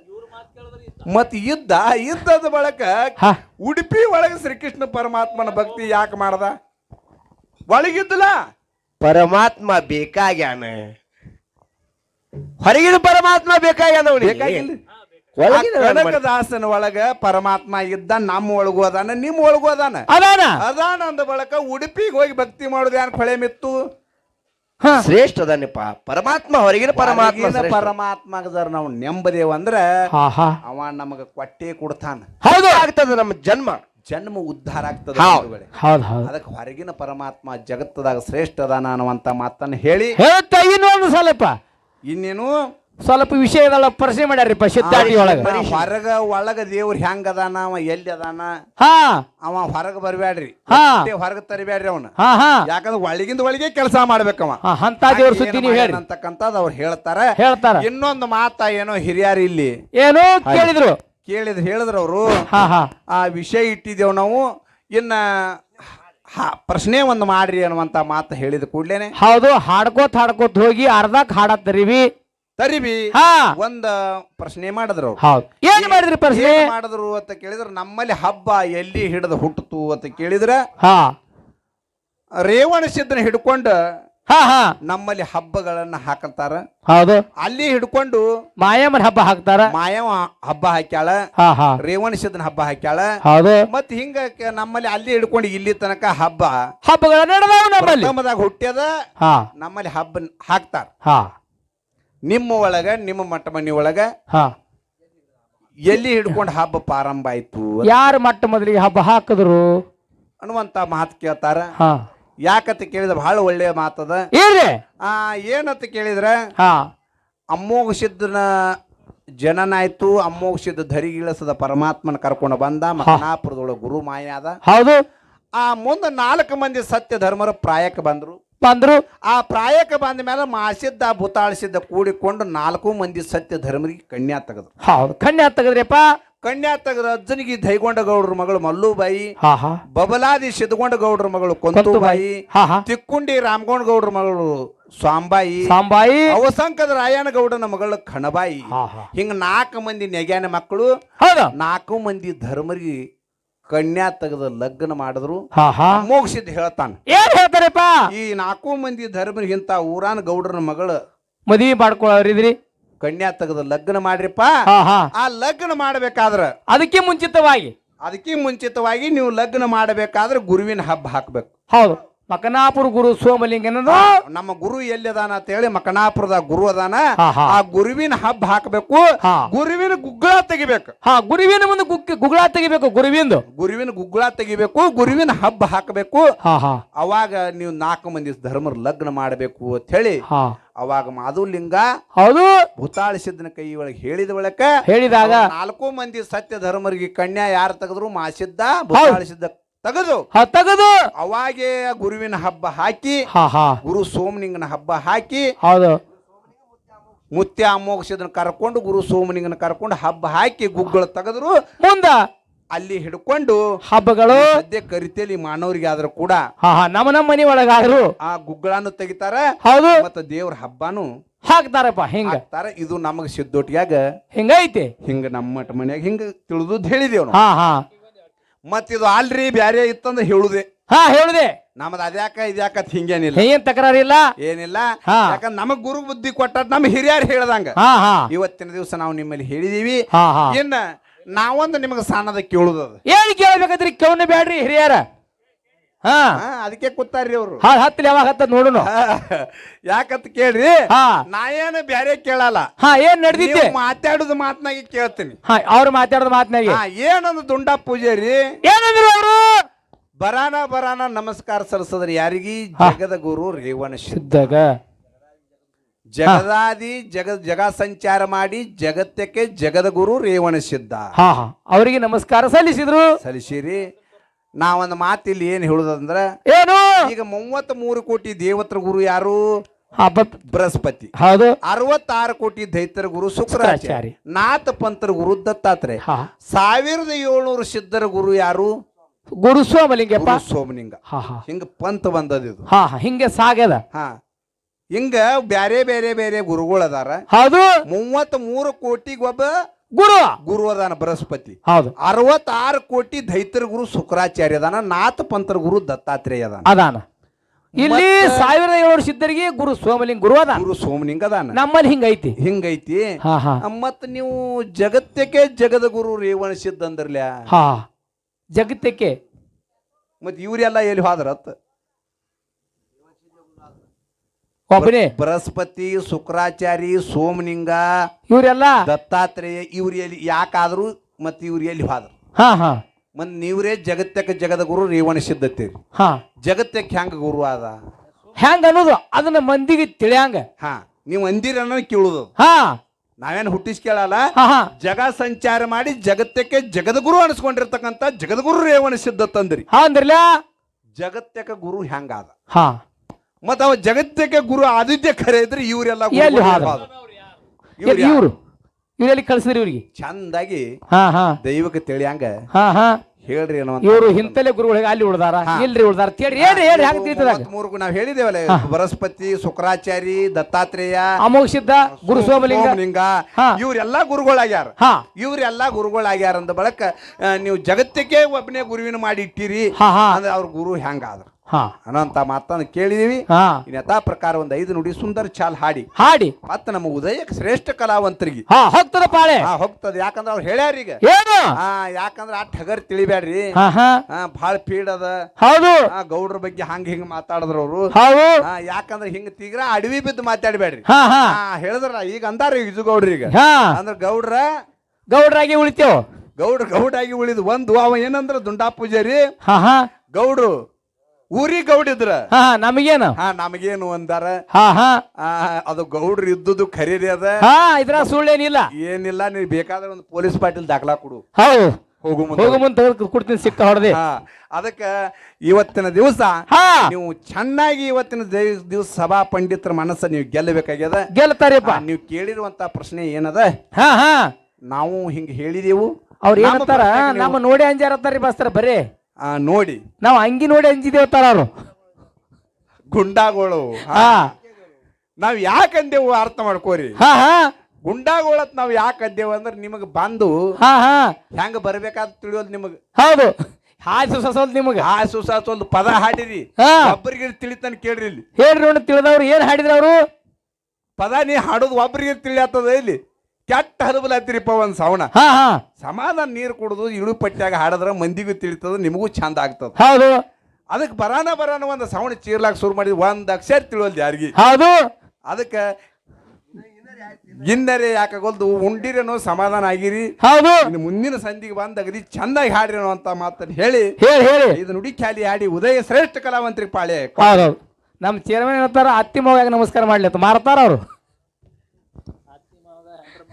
ಮತ್ ಇದ್ದ ಇದ್ದದ ಬಳಕ ಹಾ. ಉಡುಪಿ ಒಳಗ ಶ್ರೀಕೃಷ್ಣ ಪರಮಾತ್ಮನ ಭಕ್ತಿ ಯಾಕೆ ಮಾಡ್ದ? ಒಳಗಿದ್ದಲ್ಲ? ಪರಮಾತ್ಮ ಬೇಕಾಗ್ಯಾನ. ಹೊರಗಿನ ಪರಮಾತ್ಮ ಬೇಕಾಗ್ಯದ. ಬೇಕಾಗಿಲ್ಲ. ಕನಕದಾಸನ ಒಳಗ ಪರಮಾತ್ಮ ಇದ್ದ ನಮ್ಮ ಒಳಗೂ ಅದಾನ ನಿಮ್ ಒಳಗೂ ಅದಾನ. ಅದಾನ. ಅದಾನ ಅಂದ ಬಳಕ ಉಡುಪಿಗೆ ಹೋಗಿ ಭಕ್ತಿ ಮಾಡೋದು ಯಾರು ಫಳೆ ಮಿತ್ತು? ಹಾ. ಶ್ರೇಷ್ಠ ಅದನ್ನಪ್ಪ ಪರಮಾತ್ಮ ಹೊರಗಿನ ಪರಮಾತ್ಮ ಪರಮಾತ್ಮ. ನಾವು ನೆಂಬದೇವ ಅಂದ್ರ ಅವ ನಮಗ ಕೊಟ್ಟೆ ಕೊಡ್ತಾನ. ಹೌದು. ಆಗ್ತದ ನಮ್ಮ ಜನ್ಮ. ಜನ್ಮ ಉದ್ಧಾರ ಆಗ್ತದ ಹೌದ್. ಹೌದು ಅದಕ್ಕೆ ಹೊರಗಿನ ಪರಮಾತ್ಮ ಜಗತ್ತದಾಗ ಶ್ರೇಷ್ಠ ಅದಾನ ಅನ್ನುವಂತ ಮಾತನ್ನ ಹೇಳಿ. ಹೇಳ್ತಾ ಇನ್ನೊಂದು ಸ್ವಲ್ಪ ಇನ್ನೇನು? ಸ್ವಲ್ಪ ವಿಷಯದಲ್ಲ ಪರಿಚಯ ಮಾಡ್ಯಾರಿಪ್ಪ ಸಿದ್ಧಾರ್ಥಿ ಒಳಗ. ಹೊರಗ ಒಳಗ ದೇವ್ರ ಹೆಂಗ ಅದಾನ ಅವ ಎಲ್ಲಿ ಅದಾನ? ಹಾ. ಅವ ಹೊರಗ ಬರ್ಬ್ಯಾಡ್ರಿ. ಹಾ. ಹೊರಗ ತರಿಬ್ಯಾಡ್ರಿ ಅವನ. ಯಾಕಂದ್ರೆ ಒಳಗಿಂದ ಒಳಗೆ ಕೆಲಸ ಮಾಡ್ಬೇಕವ. ಅಂತ ದೇವ್ರ ಸುದ್ದಿ ನೀವು ಹೇಳಿ ಅಂತಕ್ಕಂಥದ್ದು ಅವ್ರು ಹೇಳ್ತಾರ. ಹೇಳ್ತಾರ. ಇನ್ನೊಂದು ಮಾತ ಏನೋ ಹಿರಿಯರು ಇಲ್ಲಿ ಏನು ಕೇಳಿದ್ರು. ಕೇಳಿದ್ರು ಹೇಳಿದ್ರ ಅವರು. ಆ ವಿಷಯ ಇಟ್ಟಿದ್ದೇವ್ ನಾವು. ಇನ್ನ ಹ- ಪ್ರಶ್ನೆ ಒಂದು ಮಾಡ್ರಿ ಅನ್ನುವಂತ ಮಾತು ಹೇಳಿದ ಕೂಡ್ಲೇನೆ. ಹೌದು ಹಾಡ್ಕೋತ ಹಾಡ್ಕೋತ ಹೋಗಿ ಅರ್ಧಕ್ ಹಾಡತ್ತರಿವಿ ತರಿವಿ. ಹಾ. ಒಂದ ಪ್ರಶ್ನೆ ಮಾಡಿದ್ರು ಅವ್ರು. ಹೌದು. ಏನ್ ಮಾಡಿದ್ರಿ ಪ್ರಶ್ನೆ? ಏನ್ ಮಾಡಿದ್ರು ಅಂತ ಕೇಳಿದ್ರೆ ನಮ್ಮಲ್ಲಿ ಹಬ್ಬ ಎಲ್ಲಿ ಹಿಡಿದು ಹುಟ್ಟಿತು ಅಂತ ಕೇಳಿದ್ರೆ ಹಾ. ರೇವಣ ಸಿದ್ದನ ಹಿಡ್ಕೊಂಡು ಹಾ ಹಾ. ನಮ್ಮಲ್ಲಿ ಹಬ್ಬಗಳನ್ನ ಹಾಕಂತಾರ. ಹೌದು. ಅಲ್ಲಿ ಹಿಡ್ಕೊಂಡು ಮಾಯಮ್ಮನ ಹಬ್ಬ ಹಾಕ್ತಾರ. ಮಾಯವ ಹಬ್ಬ ಹಾಕ್ಯಾಳ. ಹಾ ಹಾ. ರೇವಣ ಹಬ್ಬ ಹಾಕ್ಯಾಳ. ಹೌದು. ಮತ್ ಹಿಂಗ ಕ- ನಮ್ಮಲ್ಲಿ ಅಲ್ಲಿ ಹಿಡ್ಕೊಂಡು ಇಲ್ಲಿ ತನಕ ಹಬ್ಬ ಹಬ್ಬಗಳ ನಡೆದಾವ ನಮ್ಮಲ್ಲಿ. ಪ್ರಥಮದಾಗ ಹುಟ್ಟ್ಯದ ಹಾ. ನಮ್ಮಲ್ಲಿ ಹಬ್ಬ ಹಾಕ್ತಾರ. ಹಾ. ನಿಮ್ಮ ಒಳಗ ನಿಮ್ಮ ಮಟ್ಟ ಮನಿ ಒಳಗ ಹಾ. ಎಲ್ಲಿ ಹಿಡ್ಕೊಂಡು ಹಬ್ಬ ಪ್ರಾರಂಭ ಆಯ್ತು ಯಾರು ಮಟ್ಟ ಮೊದಲಿಗೆ ಹಬ್ಬ ಹಾಕಿದ್ರು? ಅನ್ನುವಂತ ಮಾತು ಕೇಳ್ತಾರ. ಹಾ. ಯಾಕಂತ ಕೇಳಿದ ಬಹಳ ಒಳ್ಳೆಯ ಮಾತದ. ಆ ಏನಂತ ಕೇಳಿದ್ರ ಹಾ. ಅಮ್ಮೋಗ ಸಿದ್ದನ ಜನನ ಆಯ್ತು ಅಮ್ಮೋಗ ಸಿದ್ಧ ಧರಿಗಿಳಿಸದ ಪರಮಾತ್ಮನ ಕರ್ಕೊಂಡು ಬಂದ ಮಹಾಪುರದೊಳಗೆ ಗುರು ಮಾಯಾದ ಹೌದು. ಆ ಮುಂದೆ ನಾಲ್ಕು ಮಂದಿ ಸತ್ಯ ಧರ್ಮರ ಪ್ರಾಯಕ್ಕೆ ಬಂದ್ರು. ಬಂದ್ರು. ಆ ಪ್ರಾಯಕ್ಕೆ ಬಂದ ಮೇಲೆ ಮಾಸಿದ್ದ ಭೂತಾಳಿಸಿದ್ದ ಕೂಡಿಕೊಂಡು ನಾಲ್ಕು ಮಂದಿ ಸತ್ಯ ಧರ್ಮರಿಗೆ ಕನ್ಯಾ ತೆಗೆದ್ರು. ಹೌದು. ಕನ್ಯಾ ತೆಗದ್ರಿಪ್ಪ. ಕನ್ಯಾ ತೆಗೆದ ಅಜ್ಜನಿಗೆ ದೈಗೊಂಡ ಗೌಡ್ರ ಮಗಳು ಮಲ್ಲುಬಾಯಿ. ಬಬಲಾದಿ ಸಿದ್ಧಗೊಂಡ ಗೌಡ್ರ ಮಗಳು ಕೊಂತುಬಾಯಿ. ತಿಕ್ಕುಂಡಿ ರಾಮಗೊಂಡ ಗೌಡ್ರ ಮಗಳು ಸ್ವಾಂಬಾಯಿ. ಸಾಂಬಾಯಿ ಅವಸಂಕದ ರಾಯಣ ಗೌಡನ ಮಗಳು ಖಣಬಾಯಿ ಹಿಂಗ ನಾಲ್ಕು ಮಂದಿ ನೆಗ್ಯಾನ ಮಕ್ಕಳು. ನಾಲ್ಕು ಮಂದಿ ಧರ್ಮರಿಗೆ ಕನ್ಯಾ ತೆಗೆದ ಲಗ್ನ ಮಾಡಿದ್ರು. ಮೋಗಿಸಿದ್ ಮೋಕ್ಷಿದ್ ಹೇಳ್ತಾನ. ಏನ್ ಹೇಳ್ತಾರಪ್ಪ? ಈ ನಾಲ್ಕು ಮಂದಿ ಧರ್ಮರಿಗಿಂತ ಊರಾನ ಗೌಡ್ರನ ಮಗಳು ಮದುವೆ ಮಾಡ್ಕೊಳ್ಳೋರಿದ್ರಿ ಕನ್ಯಾ ತೆಗೆದ ಲಗ್ನ ಮಾಡ್ರಿಪ್ಪ. ಹಾ ಹಾ. ಆ ಲಗ್ನ ಮಾಡ್ಬೇಕಾದ್ರ ಅದಕ್ಕೆ ಮುಂಚಿತವಾಗಿ. ಅದಕ್ಕೆ ಮುಂಚಿತವಾಗಿ ನೀವು ಲಗ್ನ ಮಾಡಬೇಕಾದ್ರೆ ಗುರುವಿನ ಹಬ್ಬ ಹಾಕ್ಬೇಕು. ಹೌದು. ಮಕನಾಪುರ ಗುರು ಸೋಮಲಿಂಗನದು ನಮ್ಮ ಗುರು ಎಲ್ಲಿ ಅದಾನ ಅಂತ ಹೇಳಿ ಮಕನಾಪುರದ ಗುರು ಅದಾನ. ಆ ಗುರುವಿನ ಹಬ್ಬ ಹಾಕಬೇಕು. ಹಾ. ಗುರುವಿನ ಗುಗ್ಗಳ ತೆಗಿಬೇಕು. ಹಾ ಗುರುವಿನ ಮುಂದೆ ಗುಗ್ಗಿ ಗುಗ್ಗಳ ತೆಗಿಬೇಕು ಗುರುವಿಂದು. ಗುರುವಿನ ಗುಗ್ಗಳ ತೆಗಿಬೇಕು ಗುರುವಿನ ಹಬ್ಬ ಹಾಕಬೇಕು. ಹಾ ಹಾ. ಅವಾಗ ನೀವು ನಾಲ್ಕು ಮಂದಿ ಧರ್ಮರ ಲಗ್ನ ಮಾಡಬೇಕು ಅಂತ ಹೇಳಿ ಹಾ. ಅವಾಗ ಮಾಧುಲಿಂಗ ಹೌದು. ಭೂತಾಳಿಸಿದ್ದನ ಕೈ ಒಳಗೆ ಹೇಳಿದ ಒಳಕ ಹೇಳಿದಾಗ ನಾಲ್ಕು ಮಂದಿ ಸತ್ಯ ಧರ್ಮರಿಗೆ ಕನ್ಯಾ ಯಾರು ತೆಗೆದ್ರು? ಮಾಸಿದ್ದ ಭೂತಾಳಿಸಿದ್ದ ತೆಗೆದು. ಹಾ ತೆಗದು. ಅವಾಗೆ ಗುರುವಿನ ಹಬ್ಬ ಹಾಕಿ ಹಾ ಹಾ. ಗುರು ಸೋಮನಿಂಗನ ಹಬ್ಬ ಹಾಕಿ ಹೌದು. ಮುತ್ಯ ಕರ್ಕೊಂಡು ಗುರು ಸೋಮನಿಂಗನ ಕರ್ಕೊಂಡು ಹಬ್ಬ ಹಾಕಿ ಗುಗ್ಗಳ ತೆಗೆದ್ರು. ಮುಂದ ಅಲ್ಲಿ ಹಿಡ್ಕೊಂಡು ಹಬ್ಬಗಳು. ಸದ್ಯ ಕರಿತೇಲಿ ಮಾನವರಿಗೆ ಆದ್ರೂ ಕೂಡ ಹಾ ಹಾ. ನಮ್ಮ ನಮ್ಮ ಮನಿ ಒಳಗಾದ್ರು ಆ ಗುಗ್ಗಳನ್ನು ತೆಗಿತಾರ. ಹೌದು. ಮತ್ತ ದೇವ್ರ ಹಬ್ಬನು ಹಾಕ್ತಾರಪ್ಪ ಹಿಂಗ. ಹಾಕ್ತಾರ. ಇದು ನಮಗ ಸಿದ್ದೋಟಿಯಾಗ ಹಿಂಗೈತಿ. ಹಿಂಗ ನಮ್ಮ ಮನೆಯಾಗ ಮನ್ಯಾಗ ಹಿಂಗ ತಿಳಿದು ಹೇಳಿದೇವ್ ನಾವು. ಹಾ ಹಾ. ಮತ್ ಇದು ಅಲ್ರಿ ಬ್ಯಾರೆ ಇತ್ತಂದ್ರೆ ಹೇಳುದೆ. ಹಾ ಹೇಳುದೆ. ನಮ್ದು ಅದ್ಯಾಕ ಇದ್ಯಾಕ ಅಂತ ಹಿಂಗೇನಿಲ್ಲ. ಏನ್ ತಕರಾರಿಲ್ಲ ಏನಿಲ್ಲ. ಹಾ. ಯಾಕಂದ್ರೆ ನಮಗ್ ಗುರು ಬುದ್ಧಿ ಕೊಟ್ಟ ನಮ್ ಹಿರಿಯರು ಹೇಳ್ದಂಗ. ಹಾ ಹಾ. ಇವತ್ತಿನ ದಿವಸ ನಾವು ನಿಮ್ಮಲ್ಲಿ ಹೇಳಿದೀವಿ. ಹಾ ಹಾ. ಇನ್ನ ನಾವೊಂದು ನಿಮಗೆ ಸಣ್ಣದ ಕೇಳುದದ. ಏನ್ ಕೇಳ್ಬೇಕಾದ್ರಿ? ಕವನ ಬ್ಯಾಡ್ರಿ ಹಿರಿಯರ. ಹಾ. ಅದಕ್ಕೆ ಕೂತಾರ್ರಿ ಅವರು. ಹಾ ಹತ್ತಲಿ ಯಾವಾಗ ಹತ್ತ ನೋಡೋಣ ಯಾಕಂತ ಕೇಳ್ರಿ ಹಾ. ನಾ ಏನು ಬ್ಯಾರೆ ಕೇಳಲ್ಲ. ಹಾ ಏನ್ ನಡೆದಿದ್ದೆ? ಮಾತಾಡೋದು ಮಾತನಾಗಿ ಕೇಳ್ತೀನಿ. ಹಾ ಅವ್ರು ಮಾತಾಡೋದು ಮಾತನಾಗಿ. ಹಾ ಏನಂದು ದುಂಡ ಪೂಜಾರಿ? ಏನಂದ್ರು ಅವರು? ಬರಾನ ಬರಾನ ನಮಸ್ಕಾರ ಸಲ್ಲಿಸದ್ರಿ. ಯಾರಿಗಿ. ಜಗದ ಗುರು ರೇವಣ ಶುದ್ಧಗ. ಜಗದಾದಿ ಜಗ ಜಗ ಸಂಚಾರ ಮಾಡಿ ಜಗತ್ತಕ್ಕೆ ಜಗದ ಗುರು ರೇವಣ ಸಿದ್ಧ ಹಾ ಹಾ. ಅವರಿಗೆ ನಮಸ್ಕಾರ ಸಲ್ಲಿಸಿದ್ರು. ಸಲ್ಲಿಸಿರಿ. ನಾವೊಂದು ಮಾತಿಲ್ಲಿ ಏನ್ ಹೇಳುದಂದ್ರೆ ಏನು? ಈಗ ಮೂವತ್ತ್ ಮೂರು ಕೋಟಿ ದೇವತ್ರ ಗುರು ಯಾರು? ಬೃಹಸ್ಪತಿ. ಹೌದು. ಅರವತ್ತಾರು ಕೋಟಿ ದೈತರ ಗುರು ಶುಕ್ರಾಚಾರ್ಯ. ನಾಥ ಪಂಥರ ಗುರು ದತ್ತಾತ್ರೇಯ. ಸಾವಿರದ ಏಳ್ನೂರು ಸಿದ್ಧರ ಗುರು ಯಾರು? ಗುರು ಸೋಮಲಿಂಗಪ್ಪ. ಗುರು ಸೋಮಲಿಂಗ. ಹಿಂಗ ಪಂಥ ಬಂದದ ಇದು. ಹಾ ಹಿಂಗೆ ಸಾಗ್ಯದ. ಹಾ. ಹಿಂಗ ಬ್ಯಾರೆ ಬೇರೆ ಬೇರೆ ಗುರುಗಳು ಅದಾರ ಹೌದು. ಮೂವತ್ತ್ ಮೂರು ಕೋಟಿಗೆ ಒಬ್ಬ ಗುರು. ಗುರು ಅದಾನ ಬೃಹಸ್ಪತಿ. ಹೌದು. ಅರವತ್ತಾರು ಕೋಟಿ ದೈತರ ಗುರು ಶುಕ್ರಾಚಾರ್ಯ ಅದಾನ ನಾಥ ಪಂಥರ ಗುರು ದತ್ತಾತ್ರೇಯ ಅದಾನ. ಅದಾನ. ಇಲ್ಲಿ ಸಾವಿರದ ಏಳು ಸಿದ್ಧರಿಗೆ ಗುರು ಸೋಮಲಿಂಗ ಗುರು ಅದಾನ. ಗುರು ಸೋಮಲಿಂಗ ಅದಾನ. ನಮ್ಮಲ್ಲಿ ಹಿಂಗೈತಿ. ಹಿಂಗೈತಿ. ಮತ್ತ ಹಾ. ಮತ್ ನೀವು ಜಗತ್ತಕ್ಕೆ ಜಗದ ಗುರು ರೇವಣ ಸಿದ್ಧ ಅಂದ್ರಲ್ಯ? ಹಾ ಜಗತ್ತಕ್ಕೆ. ಮತ್ ಇವ್ರೆಲ್ಲ ಎಲ್ಲಿ ಹೋದ್ರತ್? ಒಬ್ಬನೇ. ಬೃಹಸ್ಪತಿ ಶುಕ್ರಾಚಾರಿ ಸೋಮನಿಂಗ ಇವರೆಲ್ಲ? ದತ್ತಾತ್ರೇಯ ಇವ್ರು ಎಲ್ಲಿ ಯಾಕಾದ್ರು ಮತ್ತೆ ಇವ್ರು ಎಲ್ಲಿ ಹೋದ್ರು. ಹಾ ಹಾ. ಮತ್ ನೀವ್ರೇ ಜಗತ್ತಕ್ಕೆ ಜಗದ ಗುರು ರೇವಣ ಸಿದ್ಧತೆ ಹಾ. ಜಗತ್ತಕ್ಕೆ ಹೆಂಗ ಗುರು ಅದ ಹೆಂಗ ಅನ್ನೋದು ಅದನ್ನ ಮಂದಿಗೆ ತಿಳಿಯಂಗ. ಹಾ ನೀವು ಅಂದಿರ ಕೇಳುದು. ಹಾ. ನಾವೇನು ಹುಟ್ಟಿಸ್ ಕೇಳಲ್ಲ? ಜಗ ಸಂಚಾರ ಮಾಡಿ ಜಗತ್ತಕ್ಕೆ ಜಗದ್ಗುರು ಅನಿಸ್ಕೊಂಡಿರ್ತಕ್ಕಂಥ ಜಗದಗುರು ರೇವಣ ಸಿದ್ಧ ತಂದ್ರಿ. ಹಾ ಅಂದ್ರಲ್ಲ ಜಗತ್ತಕ್ಕೆ ಗುರು ಹೆಂಗಾದ ಹಾ. ಮತ್ತ ಅವ ಜಗತ್ತಕ್ಕೆ ಗುರು ಆದಿತ್ಯ ಖರೆ ಇದ್ರೆ ಇವರೆಲ್ಲ ಎಲ್ಲಿ ಹೋದ್ರು? ಇವ್ರು ಇವರೆಲ್ಲಿ ಕಳ್ಸಿದ್ರಿ ಇವ್ರಿಗೆ? ಚಂದಾಗಿ ಹಾ ಹಾ. ದೈವಕ್ಕೆ ತಿಳಿಯಂಗ. ಹಾ ಹಾ. ಹೇಳ್ರಿ ಏನೋ ಅಂತ. ಇವರು ಹಿಂತಲೇ ಗುರುಗಳಿಗೆ ಅಲ್ಲಿ ಉಳ್ದಾರ ಇಲ್ರಿ ಉಳ್ದಾರ ತಿಳಿ ಏನ್ ಹೇಳ್ರಿ ಹ್ಯಾಂಗ ತಿಳಿತದಾಗ ಮೂವತ್ಮೂರು ನಾವ್ ಹೇಳಿದೇವಲ್ಲ ಬೃಹಸ್ಪತಿ ಶುಕ್ರಾಚಾರಿ ದತ್ತಾತ್ರೇಯ ಅಮೋಘ ಸಿದ್ಧ ಗುರು ಸೋಮಲಿಂಗ. ಸೋಮಲಿಂಗ. ಹಾ. ಇವ್ರೆಲ್ಲಾ ಗುರುಗಳಾಗ್ಯಾರ. ಹಾ. ಇವ್ರೆಲ್ಲಾ ಗುರುಗಳಾಗ್ಯಾರ ಅಂದ ಬಳಕ ಆ, ನೀವು ಜಗತ್ತಕ್ಕೆ ಒಬ್ಬನೇ ಗುರುವಿನ ಮಾಡಿ ಇಟ್ಟಿರಿ. ಹಾ ಹಾ. ಅಂದ್ರೆ ಅವ್ರ ಗುರು ಹೆಂಗಾದ್ರ. ಹಾ. ಅನ್ನೋಂತ ಮಾತನ್ನ ಕೇಳಿದೀವಿ. ಹಾ. ಯಥಾ ಪ್ರಕಾರ ಒಂದು ಐದು ನುಡಿ ಸುಂದರ ಚಾಲ್ ಹಾಡಿ. ಹಾಡಿ. ಮತ್ತ ನಮ್ಮ ಉದಯಕ್ಕೆ ಶ್ರೇಷ್ಠ ಕಲಾವಂತರಿಗೆ. ಹಾ ಹೋಗ್ತದ ಪಾಳೆ. ಹಾ ಹೋಗ್ತದ. ಯಾಕಂದ್ರ ಅವ್ರು ಹೇಳ್ಯಾರ ಈಗ. ಏನು? ಹಾ ಯಾಕಂದ್ರ ಆ ಠಗರ್ ತಿಳಿಬ್ಯಾಡ್ರಿ. ಹಾ ಹಾ. ಹಾ ಭಾಳ ಪೀಡ್ ಅದ. ಹೌದು. ಆ ಗೌಡ್ರ ಬಗ್ಗೆ ಹಂಗ ಹಿಂಗ ಮಾತಾಡಿದ್ರ ಅವರು. ಹೌದು. ಹಾ ಯಾಕಂದ್ರ ಹಿಂಗ ತೀಗ್ರ ಅಡವಿ ಬಿದ್ದು ಮಾತಾಡ್ಬೇಡ್ರಿ ಹಾ ಹಾ. ಹಾ ಹೇಳಿದ್ರ ಈಗ ಅಂದಾರ ಇಜು ಗೌಡ್ರ ಈಗ. ಹಾ. ಅಂದ್ರ ಗೌಡ್ರ ಗೌಡ್ರಾಗಿ ಉಳಿತೇವ್. ಗೌಡ್ರ ಗೌಡಾಗಿ ಉಳಿದು ಒಂದು ಅವ ಏನಂದ್ರ ದುಂಡಾ ಪೂಜಾರಿ ಹಾ ಹಾ. ಗೌಡ್ರು ಊರಿ ಗೌಡಿದ್ರ ಹಾ ನಮಗೇನು? ಹಾ ನಮಗೇನು ಅಂದಾರ? ಹಾ ಹಾ. ಆ, ಅದು ಗೌಡ್ರ ಇದ್ದುದು ಖರೀದಿ ಅದ. ಹಾ ಇದ್ರ ಸುಳ್ಳೇನಿಲ್ಲ. ಏನಿಲ್ಲ ನೀ ಬೇಕಾದ್ರೆ ಒಂದು ಪೊಲೀಸ್ ಪಾಟೀಲ್ ದಾಖಲಾ ಕೊಡು. ಹೌದು. ಹೋಗು ಮುಂದೆ. ಹೋಗು ಮುಂದೆ ತೆಗೆದು ಕೊಡ್ತೀನಿ ಸಿಕ್ಕ ಹೊಡೆದೆ. ಹಾ ಅದಕ್ಕ ಇವತ್ತಿನ ದಿವಸ ಹಾ. ನೀವು ಚೆನ್ನಾಗಿ ಇವತ್ತಿನ ದಿವ್- ದಿವಸ ಸಭಾ ಪಂಡಿತರ ಮನಸ್ಸ ನೀವು ಗೆಲ್ಲಬೇಕಾಗ್ಯದ. ಗೆಲ್ತಾರಿಪ್ಪ. ಆ, ನೀವು ಕೇಳಿರುವಂತ ಪ್ರಶ್ನೆ ಏನದ? ಹಾ ಹಾ. ನಾವು ಹಿಂಗ್ ಹೇಳಿದೆವು. ಅವ್ರ ನಮ್ಮ ಏನಂತಾರ? ಪ್ರಶ್ನೆಗೆ ನೀವು- ನಮ್ಮ ನೋಡಿ ಅಂಜಾರತ್ತಾರಿ ಬಸ್ತಾರ ಬರೇ. ಆ, ನೋಡಿ. ನಾವು ಅಂಗಿ ನೋಡಿ ಅಂಜಿದೇವತ್ತಾರ ಅವರು. ಗುಂಡಾಗಳು. ಹಾ. ನಾವ್ ಯಾಕಂದೇವು ಅರ್ಥ ಮಾಡ್ಕೋರಿ. ಹಾ ಹಾ. ಗುಂಡಾಗೋಳತ್ ನಾವ್ ಯಾಕೆ ಅಂದೇವು ಅಂದ್ರೆ ನಿಮಗ್ ಬಂದು ಹಾ ಹಾ. ಹೆಂಗ ಬರ್ಬೇಕಾದ ತಿಳಿಯೋದು ನಿಮಗ್. ಹೌದು. ಹಾಸು ಸಸೋದ್ ನಿಮಗೆ. ಹಾಸು ಸುಸಾತ್ ಒಂದು ಪದ ಹಾಡಿರಿ. ಹಾ. ಒಬ್ಬರಿಗೆ ತಿಳಿತಾನೆ ಕೇಳ್ರಿ ಇಲ್ಲಿ. ಹೇಳ್ರಿ ನೋಡಿ ತಿಳಿದವ್ರು ಏನ್ ಹಾಡಿದ್ರ ಅವರು ಪದ ನೀ ಹಾಡೋದು ಒಬ್ಬರಿಗೆ ತಿಳಿಯತ್ತದ ಇಲ್ಲಿ? ಕೆಟ್ಟ ಹದಬಲತ್ತಿರಿಪ್ಪ ಒಂದ್ ಸವಣ ಹಾ ಹಾ. ಸಮಾಧಾನ ನೀರು ಕುಡಿದು ಇಳು ಪಟ್ಟ್ಯಾಗ ಹಾಡಿದ್ರ ಮಂದಿಗೂ ತಿಳಿತದ ನಿಮಗೂ ಚಂದ ಆಗ್ತದ. ಹೌದು. ಅದಕ್ಕೆ ಬರಾನ ಬರಾನ ಒಂದು ಸವಣ ಚೀರ್ಲಾಕ್ ಶುರು ಮಾಡಿದ್ ಒಂದ್ ಅಕ್ಷರ ತಿಳಿವಲ್ದು ಯಾರಿಗೆ? ಹೌದು. ಅದಕ್ಕೆ ಗಿನ್ನರೆ ಯಾಕಾಗೋಲ್ದು ಉಂಡಿರೇನೋ ಸಮಾಧಾನ ಆಗಿರಿ. ಹೌದು. ಇನ್ನು ಮುಂದಿನ ಸಂಧಿಗೆ ಬಂದ ಅಗದಿ ಚಂದಾಗಿ ಹಾಡಿರೇನೋ ಅಂತ ಮಾತನ್ನು ಹೇಳಿ. ಹೇಳಿ ಹೇಳಿ. ಇದು ನುಡಿ ಖ್ಯಾಲಿ ಹಾಡಿ ಉದಯ ಶ್ರೇಷ್ಠ ಕಲಾವಂತರಿಗೆ ಪಾಳೆ ಹೌದು ನಮ್ಮ ಚೇರ್ಮನ್ ಹೇಳ್ತಾರ ಅತ್ತಿ ಮಗ ನಮಸ್ಕಾರ ಮಾಡ್ಲಿ ಅಂತ ಮಾರ್ತಾರ ಅವರು.